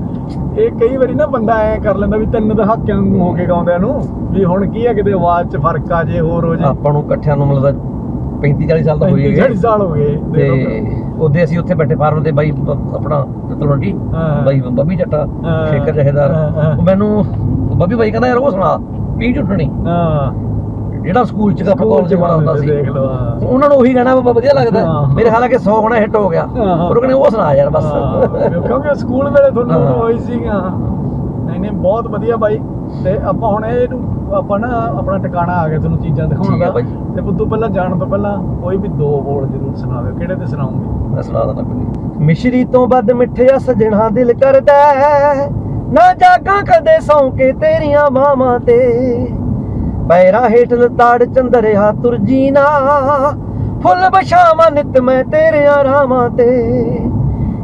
ਇਹ ਕਈ ਵਾਰੀ ਨਾ ਬੰਦਾ ਐ ਕਰ ਲੈਂਦਾ ਵੀ ਤਿੰਨ ਦਹਾਕਿਆਂ ਨੂੰ ਹੋ ਕੇ ਗਾਉਂਦਿਆਂ ਨੂੰ ਵੀ ਹੁਣ ਕੀ ਆ ਕਿਤੇ ਆਵਾਜ਼ 'ਚ ਫ਼ਰਕ ਆ ਜੇ ਹੋਰ ਹੋ ਜੇ। ਆਪਾਂ ਨੂੰ ਇਕੱਠਿਆਂ ਨੂੰ ਮਿਲਦਾ 35 40 ਸਾਲ ਤਾਂ ਹੋਈ 35 ਗਏ ਸਾਲ ਹੋ ਗਏ ਤੇ। ਉਹਦੇ ਅਸੀਂ ਉੱਥੇ ਬੈਠੇ ਫਾਰਮ ਤੇ ਬਾਈ ਆਪਣਾ ਤਲਵੰਡੀ ਹਾਂ। ਬਾਈ ਬੱਬੀ ਜੱਟਾ ਹਾਂ। ਸ਼ੇਖਰ ਜਹੇਦਾਰ ਹਾਂ, ਹਾਂ। ਉਹ ਮੈਨੂੰ ਬੱਬੀ ਬਾਈ ਕਹਿੰਦਾ ਯਾਰ ਉਹ ਸੁਣਾ ਪੀ ਝੁੱਟਣੀ ਹਾਂ ਜਿਹੜਾ ਸਕੂਲ ਚ ਆਪਾਂ ਕਾਲਜ ਬਣਾ ਹੁੰਦਾ ਸੀ ਹਾਂ ਉਹਨਾਂ ਨੂੰ ਉਹੀ ਗਾਣਾ ਬ- ਵਧੀਆ ਲੱਗਦਾ ਹਾਂ। ਮੇਰੇ ਹਾਲਾਂਕਿ 100 ਗਾਣਾ ਹਿੱਟ ਹੋ ਗਿਆ ਹਾਂ। ਪਰ ਉਹ ਕਹਿੰਦੇ ਉਹ ਸੁਣਾ ਯਾਰ ਬਸ ਹਾਂ, ਕਿਉਂਕਿ ਸਕੂਲ ਵੇਲੇ ਤੁਹਾਨੂੰ ਹਾਂ। ਹੋਈ ਸੀਗਾ ਨਹੀਂ ਨਹੀਂ ਬਹੁਤ ਵਧੀਆ ਬਾਈ ਤੇ ਆਪਾਂ ਹੁਣ ਇਹਨੂੰ ਆਪਾਂ ਨਾ ਆਪਣਾ ਟਿਕਾਣਾ ਆ ਗਿਆ ਤੁਹਾਨੂੰ ਚੀਜ਼ਾਂ ਦਿਖਾਉਣ ਠੀਕ ਹੈ ਦਾ। ਤੇ ਉਦੋਂ ਪਹਿਲਾਂ ਜਾਣ ਤੋਂ ਪਹਿਲਾਂ ਕੋਈ ਵੀ ਦੋ ਬੋਲ ਜ਼ਰੂਰ ਸੁਣਾਵੇ ਕਿਹੜੇ ਤੇ ਸੁਣਾਉਂਗੇ ਮੈਂ ਸੁਣਾ ਦਿੰਦਾ ਕੋਈ ਮਿਸ਼ਰੀ ਤੋਂ ਵੱਧ ਮਿੱਠਿਆ ਸਜਣਾ ਦਿਲ ਕਰਦਾ ਹੈ। ਨਾ ਜਾਗਾਂ ਕਦੇ ਸੌਂ ਕੇ ਤੇਰੀਆਂ ਮਾਵਾਂ ਤੇ। ਪੈਰਾਂ ਹੇਠ ਲਤਾੜ ਚੰਦਰਿਆ ਤੁਰ ਜੀਨਾ ਫੁੱਲ ਬਸ਼ਾਵਾਂ ਨਿਤ ਮੈਂ ਤੇਰੇ ਆਰਾਮਾਂ ਤੇ।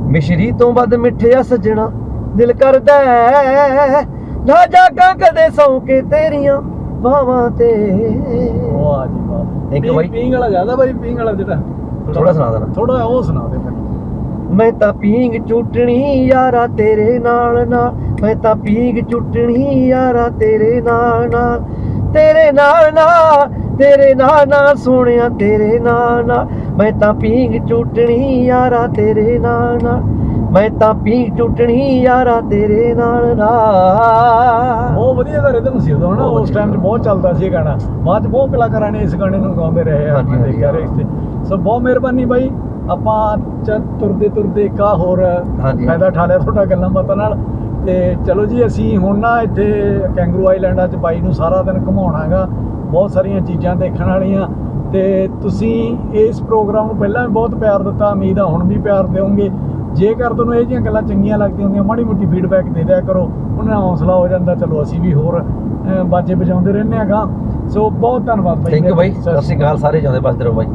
ਮਿਸ਼ਰੀ ਤੋਂ ਵੱਧ ਮਿੱਠਿਆ ਸਜਣਾ ਦਿਲ ਕਰਦਾ ਹੈ। ਨਾ ਜਾਗਾਂ ਕਦੇ ਸੌਂ ਕੇ ਤੇਰੀਆਂ ਮਾਵਾਂ ਤੇ। ਵਾਹ ਜੀ ਵਾਹ you ਬਾਈ। ਪੀਂਗ ਵਾਲਾ ਜ਼ਿਆਦਾ ਬਾਈ ਪੀਂਗ ਵਾਲਾ ਜਿਹੜਾ। ਥੋੜਾ ਸੁਣਾ ਦੇਣਾ। ਥੋੜਾ ਉਹ ਸੁਣਾ ਦੇ ਮੈਂ ਤਾਂ ਪੀਂਗ ਚੁੱਟਣੀ ਯਾਰਾ ਤੇਰੇ ਨਾਲ ਨਾਲ ਮੈਂ ਤਾਂ ਪੀਂਗ ਚੁੱਟਣੀ ਯਾਰਾ ਤੇਰੇ ਨਾਲ ਨਾਲ ਤੇਰੇ ਨਾਲ ਨਾਲ ਤੇਰੇ ਨਾਲ ਨਾਲ ਸੋਹਣਿਆ ਤੇਰੇ ਨਾਲ ਨਾਲ ਮੈਂ ਤਾਂ ਪੀਂਗ ਚੁੱਟਣੀ ਯਾਰਾ ਤੇਰੇ ਨਾਲ ਨਾਲ ਮੈਂ ਤਾਂ ਪੀਂਗ ਚੁੱਟਣੀ ਯਾਰਾ ਤੇਰੇ ਨਾਲ ਨਾਲ ਬਹੁਤ ਵਧੀਆ ਦਾ ਰਿਦਮ ਸੀ ਉਦੋਂ ਨਾ ਉਸ ਟਾਈਮ 'ਚ ਬਹੁਤ ਚੱਲਦਾ ਸੀ ਇਹ ਗਾਣਾ। ਬਾਅਦ 'ਚ ਬਹੁਤ ਕਲਾਕਾਰਾਂ ਨੇ ਇਸ ਗਾਣੇ ਨੂੰ ਗਾਉਂਦੇ ਰਹੇ ਆ ਮੈਂ ਦੇਖਿਆ ਰਹੇ ਤੇ। ਸੋ ਬਹੁਤ ਮਿਹਰਬਾਨੀ ਬਾਈ। ਆਪਾਂ ਚ ਤੁਰਦੇ ਤੁਰਦੇ ਕਾ ਹੋਰ। ਫਾਇਦਾ ਉਠਾ ਲਿਆ ਤੁਹਾਡਾ ਗੱਲਾਂ ਬਾਤਾਂ ਨਾਲ। ਤੇ ਚਲੋ ਜੀ ਅਸੀਂ ਹੁਣ ਨਾ ਇੱਥੇ ਕੈਂਗਰੂ ਆਈਲੈਂਡਾਂ 'ਚ ਬਾਈ ਨੂੰ ਸਾਰਾ ਦਿਨ ਘੁਮਾਉਣਾਗਾ ਬਹੁਤ ਸਾਰੀਆਂ ਚੀਜ਼ਾਂ ਦੇਖਣ ਵਾਲੀਆਂ। ਤੇ ਤੁਸੀਂ ਇਸ ਪ੍ਰੋਗਰਾਮ ਨੂੰ ਪਹਿਲਾਂ ਵੀ ਬਹੁਤ ਪਿਆਰ ਦਿੱਤਾ। ਉਮੀਦ ਆ ਹੁਣ ਵੀ ਪਿਆਰ ਦਿਓਗੇ। ਜੇਕਰ ਤੁਹਾਨੂੰ ਇਹ ਜਿਹੀਆਂ ਗੱਲਾਂ ਚੰਗੀਆਂ ਲੱਗਦੀਆਂ ਹੁੰਦੀਆਂ ਮਾੜੀ ਮੋਟੀ ਫੀਡਬੈਕ ਦੇ ਦਿਆ ਕਰੋ ਉਹਨਾਂ ਨਾਲ ਹੌਸਲਾ ਹੋ ਜਾਂਦਾ ਚਲੋ ਅਸੀਂ ਵੀ ਹੋਰ ਬਾਜੇ ਵਜਾਉਂਦੇ ਰਹਿੰਦੇ ਆਗਾ ਸੋ ਬਹੁਤ ਧੰਨਵਾਦ ਬਾਈ ਥੈਂਕ ਯੂ ਬਾਈ ਸਤਿ ਸ਼੍ਰੀ ਅਕਾਲ। ਸਾਰੇ ਜਾਂਦੇ ਬਸਦੇ ਰਹੋ ਬਾਈ।